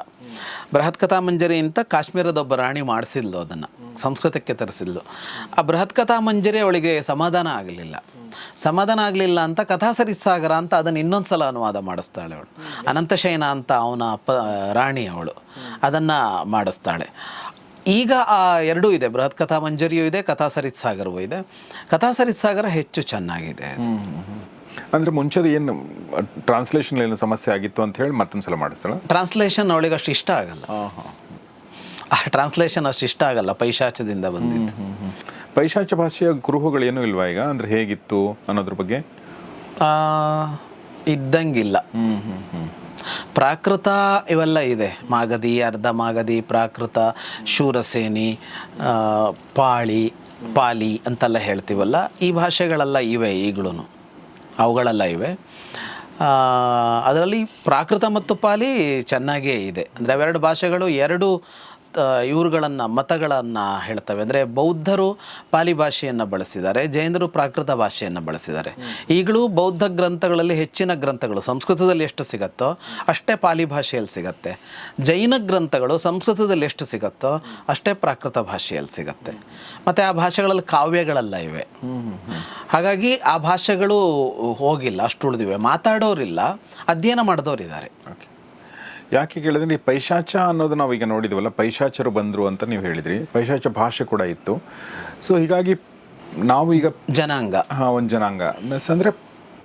ಬೃಹತ್ ಕಥಾ ಮಂಜರಿ ಅಂತ ಕಾಶ್ಮೀರದ ಒಬ್ಬ ರಾಣಿ ಮಾಡಿಸಿದ್ಲು ಅದನ್ನು, ಸಂಸ್ಕೃತಕ್ಕೆ ತರಿಸಿದ್ಲು. ಆ ಬೃಹತ್ ಕಥಾ ಮಂಜರಿ ಅವಳಿಗೆ ಸಮಾಧಾನ ಆಗಲಿಲ್ಲ. ಸಮಾಧಾನ ಆಗಲಿಲ್ಲ ಅಂತ ಕಥಾ ಸರಿಸಾಗರ ಅಂತ ಅದನ್ನು ಇನ್ನೊಂದು ಸಲ ಅನುವಾದ ಮಾಡಿಸ್ತಾಳೆ ಅವಳು. ಅನಂತಶಯನ ಅಂತ ಅವನ ಅಪ್ಪ, ರಾಣಿ ಅವಳು. ಅದನ್ನು ಮಾಡಿಸ್ತಾಳೆ. ಈಗ ಆ ಎರಡೂ ಇದೆ, ಬೃಹತ್ ಕಥಾ ಮಂಜರಿಯೂ ಇದೆ, ಕಥಾ ಸಾಗರವೂ ಇದೆ. ಕಥಾ ಸಾಗರ ಹೆಚ್ಚು ಚೆನ್ನಾಗಿದೆ. ಅಂದರೆ ಮುಂಚೆದು ಏನು ಟ್ರಾನ್ಸ್ಲೇಷನ್ ಏನು ಸಮಸ್ಯೆ ಆಗಿತ್ತು ಅಂತ ಹೇಳಿ ಮತ್ತೊಂದು ಸಲ ಮಾಡಿಸ್ತಾಳೆ? ಟ್ರಾನ್ಸ್ಲೇಷನ್ ಅವಳಿಗೆ ಅಷ್ಟು ಇಷ್ಟ ಆಗಲ್ಲ. ಆ ಟ್ರಾನ್ಸ್ಲೇಷನ್ ಅಷ್ಟು ಇಷ್ಟ ಆಗಲ್ಲ ಪೈಶಾಚದಿಂದ ಬಂದಿದ್ದು. ಪೈಶಾಚ ಭಾಷೆಯ ಕುರುಹುಗಳೇನೂ ಇಲ್ವಾ ಈಗ? ಅಂದರೆ ಹೇಗಿತ್ತು ಅನ್ನೋದ್ರ ಬಗ್ಗೆ? ಇದ್ದಂಗಿಲ್ಲ. ಪ್ರಾಕೃತ ಇವೆಲ್ಲ ಇದೆ. ಮಾಗದಿ ಅರ್ಧ ಮಾಗದಿ ಪ್ರಾಕೃತ ಶೂರಸೇನಿ ಪಾಳಿ ಪಾಲಿ ಅಂತೆಲ್ಲ ಹೇಳ್ತೀವಲ್ಲ ಈ ಭಾಷೆಗಳೆಲ್ಲ ಇವೆ ಈಗಲೂ ಅವುಗಳೆಲ್ಲ ಇವೆ. ಅದರಲ್ಲಿ ಪ್ರಾಕೃತ ಮತ್ತು ಪಾಲಿ ಚೆನ್ನಾಗೇ ಇದೆ. ಅಂದರೆ ಅವೆರಡು ಭಾಷೆಗಳು ಎರಡು ಇವ್ರುಗಳನ್ನು, ಮತಗಳನ್ನು ಹೇಳ್ತವೆ. ಅಂದರೆ ಬೌದ್ಧರು ಪಾಲಿ ಭಾಷೆಯನ್ನು ಬಳಸಿದ್ದಾರೆ, ಜೈನರು ಪ್ರಾಕೃತ ಭಾಷೆಯನ್ನು ಬಳಸಿದ್ದಾರೆ. ಈಗಲೂ ಬೌದ್ಧ ಗ್ರಂಥಗಳಲ್ಲಿ ಹೆಚ್ಚಿನ ಗ್ರಂಥಗಳು ಸಂಸ್ಕೃತದಲ್ಲಿ ಎಷ್ಟು ಸಿಗತ್ತೋ ಅಷ್ಟೇ ಪಾಲಿ ಭಾಷೆಯಲ್ಲಿ ಸಿಗತ್ತೆ. ಜೈನ ಗ್ರಂಥಗಳು ಸಂಸ್ಕೃತದಲ್ಲಿ ಎಷ್ಟು ಸಿಗತ್ತೋ ಅಷ್ಟೇ ಪ್ರಾಕೃತ ಭಾಷೆಯಲ್ಲಿ ಸಿಗತ್ತೆ. ಮತ್ತು ಆ ಭಾಷೆಗಳಲ್ಲಿ ಕಾವ್ಯಗಳೆಲ್ಲ ಇವೆ. ಹಾಗಾಗಿ ಆ ಭಾಷೆಗಳು ಹೋಗಿಲ್ಲ, ಅಷ್ಟು ಉಳಿದಿವೆ. ಮಾತಾಡೋರಿಲ್ಲ, ಅಧ್ಯಯನ ಮಾಡಿದವರಿದ್ದಾರೆ ಯಾಕೆ ಕೇಳಿದ್ರೆ ಈ ಪೈಶಾಚ ಅನ್ನೋದು ನಾವು ಈಗ ನೋಡಿದ್ವಲ್ಲ ಪೈಶಾಚರು ಬಂದರು ಅಂತ ನೀವು ಹೇಳಿದ್ರಿ. ಪೈಶಾಚ ಭಾಷೆ ಕೂಡ ಇತ್ತು. ಸೊ ಹೀಗಾಗಿ ನಾವು ಈಗ ಜನಾಂಗ. ಹಾಂ ಒಂದು ಜನಾಂಗ. ಮೀನ್ಸ್ ಅಂದರೆ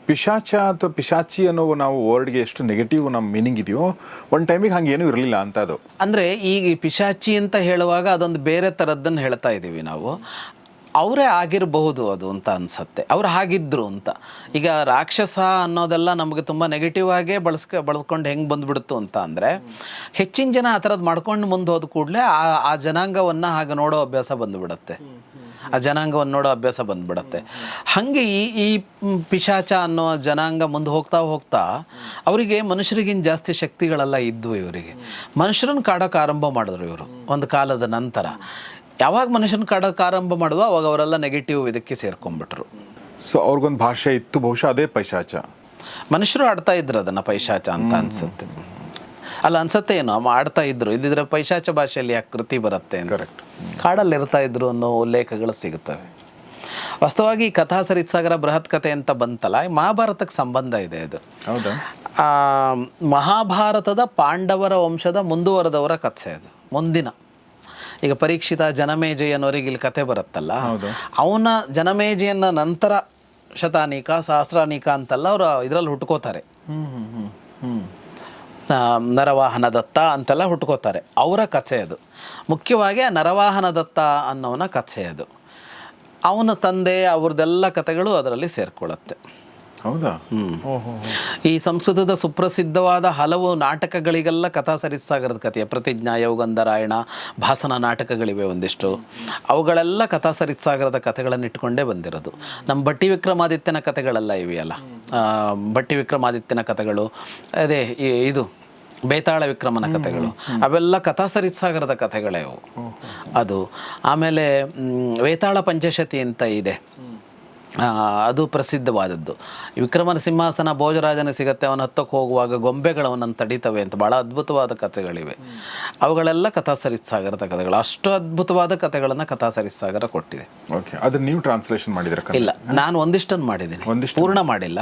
ಪಿಶಾಚ ಅಥವಾ ಪಿಶಾಚಿ ಅನ್ನೋ ನಾವು ವರ್ಡ್ಗೆ ಎಷ್ಟು ನೆಗೆಟಿವ್ ನಮ್ಮ ಮೀನಿಂಗ್ ಇದೆಯೋ ಒಂದು ಟೈಮಿಗೆ ಹಂಗೆ ಏನೂ ಇರಲಿಲ್ಲ ಅಂತ ಅದು. ಅಂದರೆ ಈಗ ಈ ಪಿಶಾಚಿ ಅಂತ ಹೇಳುವಾಗ ಅದೊಂದು ಬೇರೆ ಥರದ್ದನ್ನು ಹೇಳ್ತಾ ಇದ್ದೀವಿ ನಾವು. ಅವರೇ ಆಗಿರಬಹುದು ಅದು ಅಂತ ಅನ್ಸತ್ತೆ. ಅವ್ರು ಹಾಗಿದ್ರು ಅಂತ. ಈಗ ರಾಕ್ಷಸ ಅನ್ನೋದೆಲ್ಲ ನಮಗೆ ತುಂಬ ನೆಗೆಟಿವ್ ಆಗೇ ಬಳಸ್ಕ, ಬಳಸ್ಕೊಂಡು ಹೆಂಗೆ ಬಂದ್ಬಿಡ್ತು ಅಂತ ಅಂದರೆ, ಹೆಚ್ಚಿನ ಜನ ಆ ಥರದ್ದು ಮಾಡ್ಕೊಂಡು ಮುಂದೆ ಹೋದ ಕೂಡಲೇ ಆ ಆ ಜನಾಂಗವನ್ನು ಹಾಗೆ ನೋಡೋ ಅಭ್ಯಾಸ ಬಂದುಬಿಡುತ್ತೆ. ಆ ಜನಾಂಗವನ್ನು ನೋಡೋ ಅಭ್ಯಾಸ ಬಂದ್ಬಿಡತ್ತೆ. ಹಾಗೆ ಈ ಈ ಪಿಶಾಚ ಅನ್ನೋ ಜನಾಂಗ ಮುಂದೆ ಹೋಗ್ತಾ ಹೋಗ್ತಾ ಅವರಿಗೆ ಮನುಷ್ಯರಿಗಿಂತ ಜಾಸ್ತಿ ಶಕ್ತಿಗಳೆಲ್ಲ ಇದ್ವು ಇವರಿಗೆ. ಮನುಷ್ಯರನ್ನು ಕಾಡೋಕೆ ಆರಂಭ ಮಾಡಿದ್ರು ಇವರು ಒಂದು ಕಾಲದ ನಂತರ. ಯಾವಾಗ ಮನುಷ್ಯನ ಕಾಡೋಕೆ ಆರಂಭ ಮಾಡುವ ಅವಾಗ ಅವರೆಲ್ಲ ನೆಗೆಟಿವ್ ಇದಕ್ಕೆ ಸೇರ್ಕೊಂಡ್ಬಿಟ್ರು. ಸೊ ಅವ್ರಿಗೊಂದು ಭಾಷೆ ಇತ್ತು ಬಹುಶಃ ಅದೇ ಪೈಶಾಚ. ಮನುಷ್ಯರು ಆಡ್ತಾ ಇದ್ರು ಅದನ್ನು ಪೈಶಾಚ ಅಂತ ಅನ್ಸುತ್ತೆ. ಅಲ್ಲ ಅನ್ಸತ್ತೆ ಏನು ಆಡ್ತಾ ಇದ್ರು ಇದ್ರೆ ಪೈಶಾಚ ಭಾಷೆಯಲ್ಲಿ ಯಾಕೆ ಕೃತಿ ಬರುತ್ತೆ ಕರೆಕ್ಟ್ ಕಾಡಲ್ಲಿ ಇರ್ತಾ ಇದ್ರು ಅನ್ನೋ ಉಲ್ಲೇಖಗಳು ಸಿಗುತ್ತವೆ. ವಾಸ್ತವವಾಗಿ ಈ ಕಥಾ ಸರಿತ್ಸಾಗರ ಬೃಹತ್ ಕಥೆ ಅಂತ ಬಂತಲ್ಲ ಈ ಮಹಾಭಾರತಕ್ಕೆ ಸಂಬಂಧ ಇದೆ ಅದು. ಹೌದಾ? ಆ, ಮಹಾಭಾರತದ ಪಾಂಡವರ ವಂಶದ ಮುಂದುವರೆದವರ ಕಥೆ ಅದು ಮುಂದಿನ. ಈಗ ಪರೀಕ್ಷಿತ ಜನಮೇಜಯನವರಿಗೆ ಇಲ್ಲಿ ಕತೆ ಬರುತ್ತಲ್ಲ ಅವನ ಜನಮೇಜಯನ ನಂತರ ಶತಾನೀಕ ಸಹಸ್ರಾನೀಕ ಅಂತೆಲ್ಲ ಅವರು ಇದರಲ್ಲಿ ಹುಟ್ಕೋತಾರೆ. ನರವಾಹನ ದತ್ತ ಅಂತೆಲ್ಲ ಹುಟ್ಕೋತಾರೆ. ಅವರ ಕಥೆ ಅದು. ಮುಖ್ಯವಾಗಿ ಆ ನರವಾಹನ ದತ್ತ ಅನ್ನೋನ ಕಥೆ ಅದು. ಅವನ ತಂದೆ ಅವ್ರದ್ದೆಲ್ಲ ಕಥೆಗಳು ಅದರಲ್ಲಿ ಸೇರ್ಕೊಳ್ಳುತ್ತೆ. ಹೌದಾ? ಈ ಸಂಸ್ಕೃತದ ಸುಪ್ರಸಿದ್ಧವಾದ ಹಲವು ನಾಟಕಗಳಿಗೆಲ್ಲ ಕಥಾ ಸರಿಸಾಗರದ ಕಥೆಯ ಪ್ರತಿಜ್ಞಾ ಯೋಗಂಧರಾಯಣ ಭಾಸನ ನಾಟಕಗಳಿವೆ ಒಂದಿಷ್ಟು. ಅವುಗಳೆಲ್ಲ ಕಥಾ ಸರಿಸಾಗರದ ಕಥೆಗಳನ್ನು ಇಟ್ಕೊಂಡೇ ಬಂದಿರೋದು. ನಮ್ಮ ಬಟ್ಟಿ ವಿಕ್ರಮಾದಿತ್ಯನ ಕಥೆಗಳೆಲ್ಲ ಇವೆಯಲ್ಲ. ಭಟ್ಟಿ ಬಟ್ಟಿ ವಿಕ್ರಮಾದಿತ್ಯನ ಕಥೆಗಳು ಅದೇ ಇದು ಬೇತಾಳ ವಿಕ್ರಮನ ಕಥೆಗಳು. ಅವೆಲ್ಲ ಕಥಾ ಸರಿತ್ಸಾಗರದ ಕಥೆಗಳೇ ಅವು. ಅದು. ಆಮೇಲೆ ವೇತಾಳ ಪಂಚಶತಿ ಅಂತ ಇದೆ. ಅದು ಪ್ರಸಿದ್ಧವಾದದ್ದು. ವಿಕ್ರಮನ ಸಿಂಹಾಸನ ಭೋಜರಾಜನ ಸಿಗತ್ತೆ ಅವನ ಹತ್ತಕ್ಕೆ ಹೋಗುವಾಗ ಗೊಂಬೆಗಳು ಅವನನ್ನು ತಡೀತವೆ ಅಂತ ಭಾಳ ಅದ್ಭುತವಾದ ಕಥೆಗಳಿವೆ. ಅವುಗಳೆಲ್ಲ ಕಥಾ ಸರಿಸಾಗರದ ಕಥೆಗಳು. ಅಷ್ಟು ಅದ್ಭುತವಾದ ಕಥೆಗಳನ್ನು ಕಥಾ ಸರಿಸಾಗರ ಕೊಟ್ಟಿದೆ. ಓಕೆ ಅದು ನೀವು ಟ್ರಾನ್ಸ್ಲೇಷನ್ ಮಾಡಿದ್ರೆ ಇಲ್ಲ ನಾನು ಒಂದಿಷ್ಟನ್ನು ಮಾಡಿದ್ದೀನಿ. ಪೂರ್ಣ ಮಾಡಿಲ್ಲ.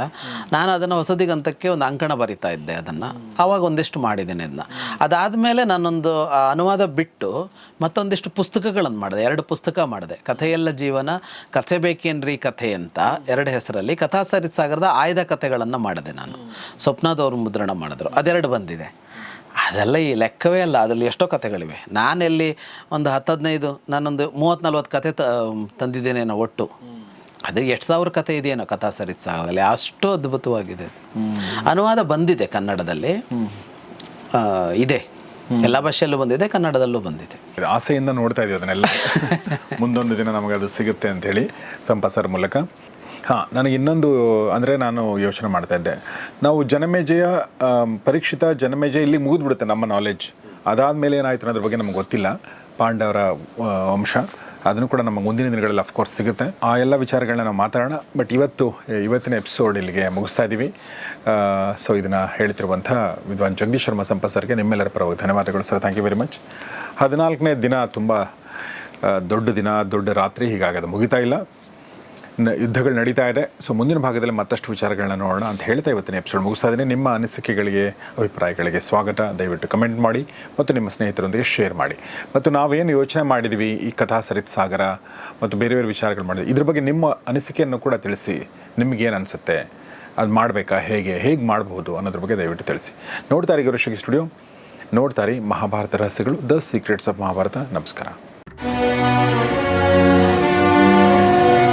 ನಾನು ಅದನ್ನು ಹೊಸದಿಗಂತಕ್ಕೆ ಒಂದು ಅಂಕಣ ಬರಿತಾ ಇದ್ದೆ ಅದನ್ನು. ಆವಾಗ ಒಂದಿಷ್ಟು ಮಾಡಿದ್ದೀನಿ ಅದನ್ನ ಅದಾದಮೇಲೆ ನಾನೊಂದು ಅನುವಾದ ಬಿಟ್ಟು ಮತ್ತೊಂದಿಷ್ಟು ಪುಸ್ತಕಗಳನ್ನು ಮಾಡಿದೆ. ಎರಡು ಪುಸ್ತಕ ಮಾಡಿದೆ. ಕಥೆಯೆಲ್ಲ ಜೀವನ ಕಥೆ ಬೇಕೇನ್ರಿ ಕಥೆ ಅಂತ ಎರಡು ಹೆಸರಲ್ಲಿ ಕಥಾ ಸರಿಸಾಗರದ ಆಯ್ದ ಕಥೆಗಳನ್ನು ಮಾಡಿದೆ ನಾನು. ಸ್ವಪ್ನದವರು ಮುದ್ರಣ ಮಾಡಿದ್ರು. ಅದೆರಡು ಬಂದಿದೆ. ಅದೆಲ್ಲ ಈ ಲೆಕ್ಕವೇ ಅಲ್ಲ. ಅದರಲ್ಲಿ ಎಷ್ಟೋ ಕಥೆಗಳಿವೆ. ನಾನೆಲ್ಲಿ ಒಂದು ಹತ್ತು ಹದಿನೈದು ನಾನೊಂದು ಮೂವತ್ತು ನಲ್ವತ್ತು ಕತೆ ತ ತಂದಿದ್ದೇನೇನೋ ಒಟ್ಟು. ಅದೇ ಎಷ್ಟು ಸಾವಿರ ಕತೆ ಇದೆಯೇನೋ ಕಥಾ ಸರಿಸಾಗದಲ್ಲಿ ಅಷ್ಟು ಅದ್ಭುತವಾಗಿದೆ ಅನುವಾದ ಬಂದಿದೆ ಕನ್ನಡದಲ್ಲಿ. ಇದೆ. ಎಲ್ಲ ಭಾಷೆಯಲ್ಲೂ ಬಂದಿದೆ ಕನ್ನಡದಲ್ಲೂ ಬಂದಿದೆ. ಆಸೆಯಿಂದ ನೋಡ್ತಾ ಇದೀವಿ ಅದನ್ನೆಲ್ಲ. ಮುಂದೊಂದು ದಿನ ನಮಗೆ ಅದು ಸಿಗುತ್ತೆ ಅಂತ ಹೇಳಿ ಸಂಪಸರ ಮೂಲಕ. ಹಾಂ ನನಗೆ ಇನ್ನೊಂದು ಅಂದರೆ ನಾನು ಯೋಚನೆ ಮಾಡ್ತಾ ಇದ್ದೆ. ನಾವು ಜನಮೇಜಯ ಪರೀಕ್ಷಿತ ಜನಮೇಜಯ ಇಲ್ಲಿ ಮುಗಿದ್ಬಿಡುತ್ತೆ ನಮ್ಮ ನಾಲೆಡ್ಜ್ ಅದಾದಮೇಲೆ ಏನಾಯ್ತು ಅನ್ನೋದ್ರ ಬಗ್ಗೆ ನಮ್ಗೆ ಗೊತ್ತಿಲ್ಲ. ಪಾಂಡವರ ವಂಶ. ಅದನ್ನು ಕೂಡ ನಮ್ಮ ಮುಂದಿನ ದಿನಗಳಲ್ಲಿ ಅಫ್ಕೋರ್ಸ್ ಸಿಗುತ್ತೆ. ಆ ಎಲ್ಲ ವಿಚಾರಗಳನ್ನ ನಾವು ಮಾತಾಡೋಣ. ಬಟ್ ಇವತ್ತು ಇವತ್ತಿನ ಎಪಿಸೋಡ್ ಇಲ್ಲಿಗೆ ಮುಗಿಸ್ತಾ ಇದ್ದೀವಿ ಸೊ ಇದನ್ನು ಹೇಳ್ತಿರುವಂಥ ವಿದ್ವಾನ್ ಜಗದೀಶ್ ಶರ್ಮಾ ಸಂಪತ್ ಸರ್ಗೆ ನಿಮ್ಮೆಲ್ಲರ ಪರವಾಗಿ ಧನ್ಯವಾದಗಳು sir thank you very much ಹದಿನಾಲ್ಕನೇ ದಿನ ತುಂಬ ದೊಡ್ಡ ದಿನ, ದೊಡ್ಡ ರಾತ್ರಿ ಹೀಗಾಗದು ಮುಗಿತಾ ಇಲ್ಲ. ಯುದ್ಧಗಳು ನಡೀತಾ ಇದೆ. ಸೊ ಮುಂದಿನ ಭಾಗದಲ್ಲಿ ಮತ್ತಷ್ಟು ವಿಚಾರಗಳನ್ನ ನೋಡೋಣ ಅಂತ ಹೇಳ್ತಾ ಇವತ್ತಿನ ಎಪಿಸೋಡ್ ಮುಗಿಸ್ತಾ ಇದ್ದೀನಿ. ನಿಮ್ಮ ಅನಿಸಿಕೆಗಳಿಗೆ, ಅಭಿಪ್ರಾಯಗಳಿಗೆ ಸ್ವಾಗತ. ದಯವಿಟ್ಟು ಕಮೆಂಟ್ ಮಾಡಿ ಮತ್ತು ನಿಮ್ಮ ಸ್ನೇಹಿತರೊಂದಿಗೆ ಶೇರ್ ಮಾಡಿ. ಮತ್ತು ನಾವೇನು ಯೋಚನೆ ಮಾಡಿದ್ವಿ ಈ ಕಥಾ ಸರಿತ್ ಸಾಗರ ಮತ್ತು ಬೇರೆ ಬೇರೆ ವಿಚಾರಗಳು ಮಾಡಿದ್ವಿ. ಇದ್ರ ಬಗ್ಗೆ ನಿಮ್ಮ ಅನಿಸಿಕೆಯನ್ನು ಕೂಡ ತಿಳಿಸಿ. ನಿಮಗೇನು ಅನಿಸುತ್ತೆ? ಅದು ಮಾಡಬೇಕಾ? ಹೇಗೆ? ಹೇಗೆ ಮಾಡಬಹುದು ಅನ್ನೋದ್ರ ಬಗ್ಗೆ ದಯವಿಟ್ಟು ತಿಳಿಸಿ. ನೋಡ್ತಾರೆ ಗುರುಶಿ ಸ್ಟುಡಿಯೋ. ನೋಡ್ತಾರೆ ಮಹಾಭಾರತ ರಹಸ್ಯಗಳು, ದ ಸೀಕ್ರೆಟ್ಸ್ ಆಫ್ ಮಹಾಭಾರತ. ನಮಸ್ಕಾರ.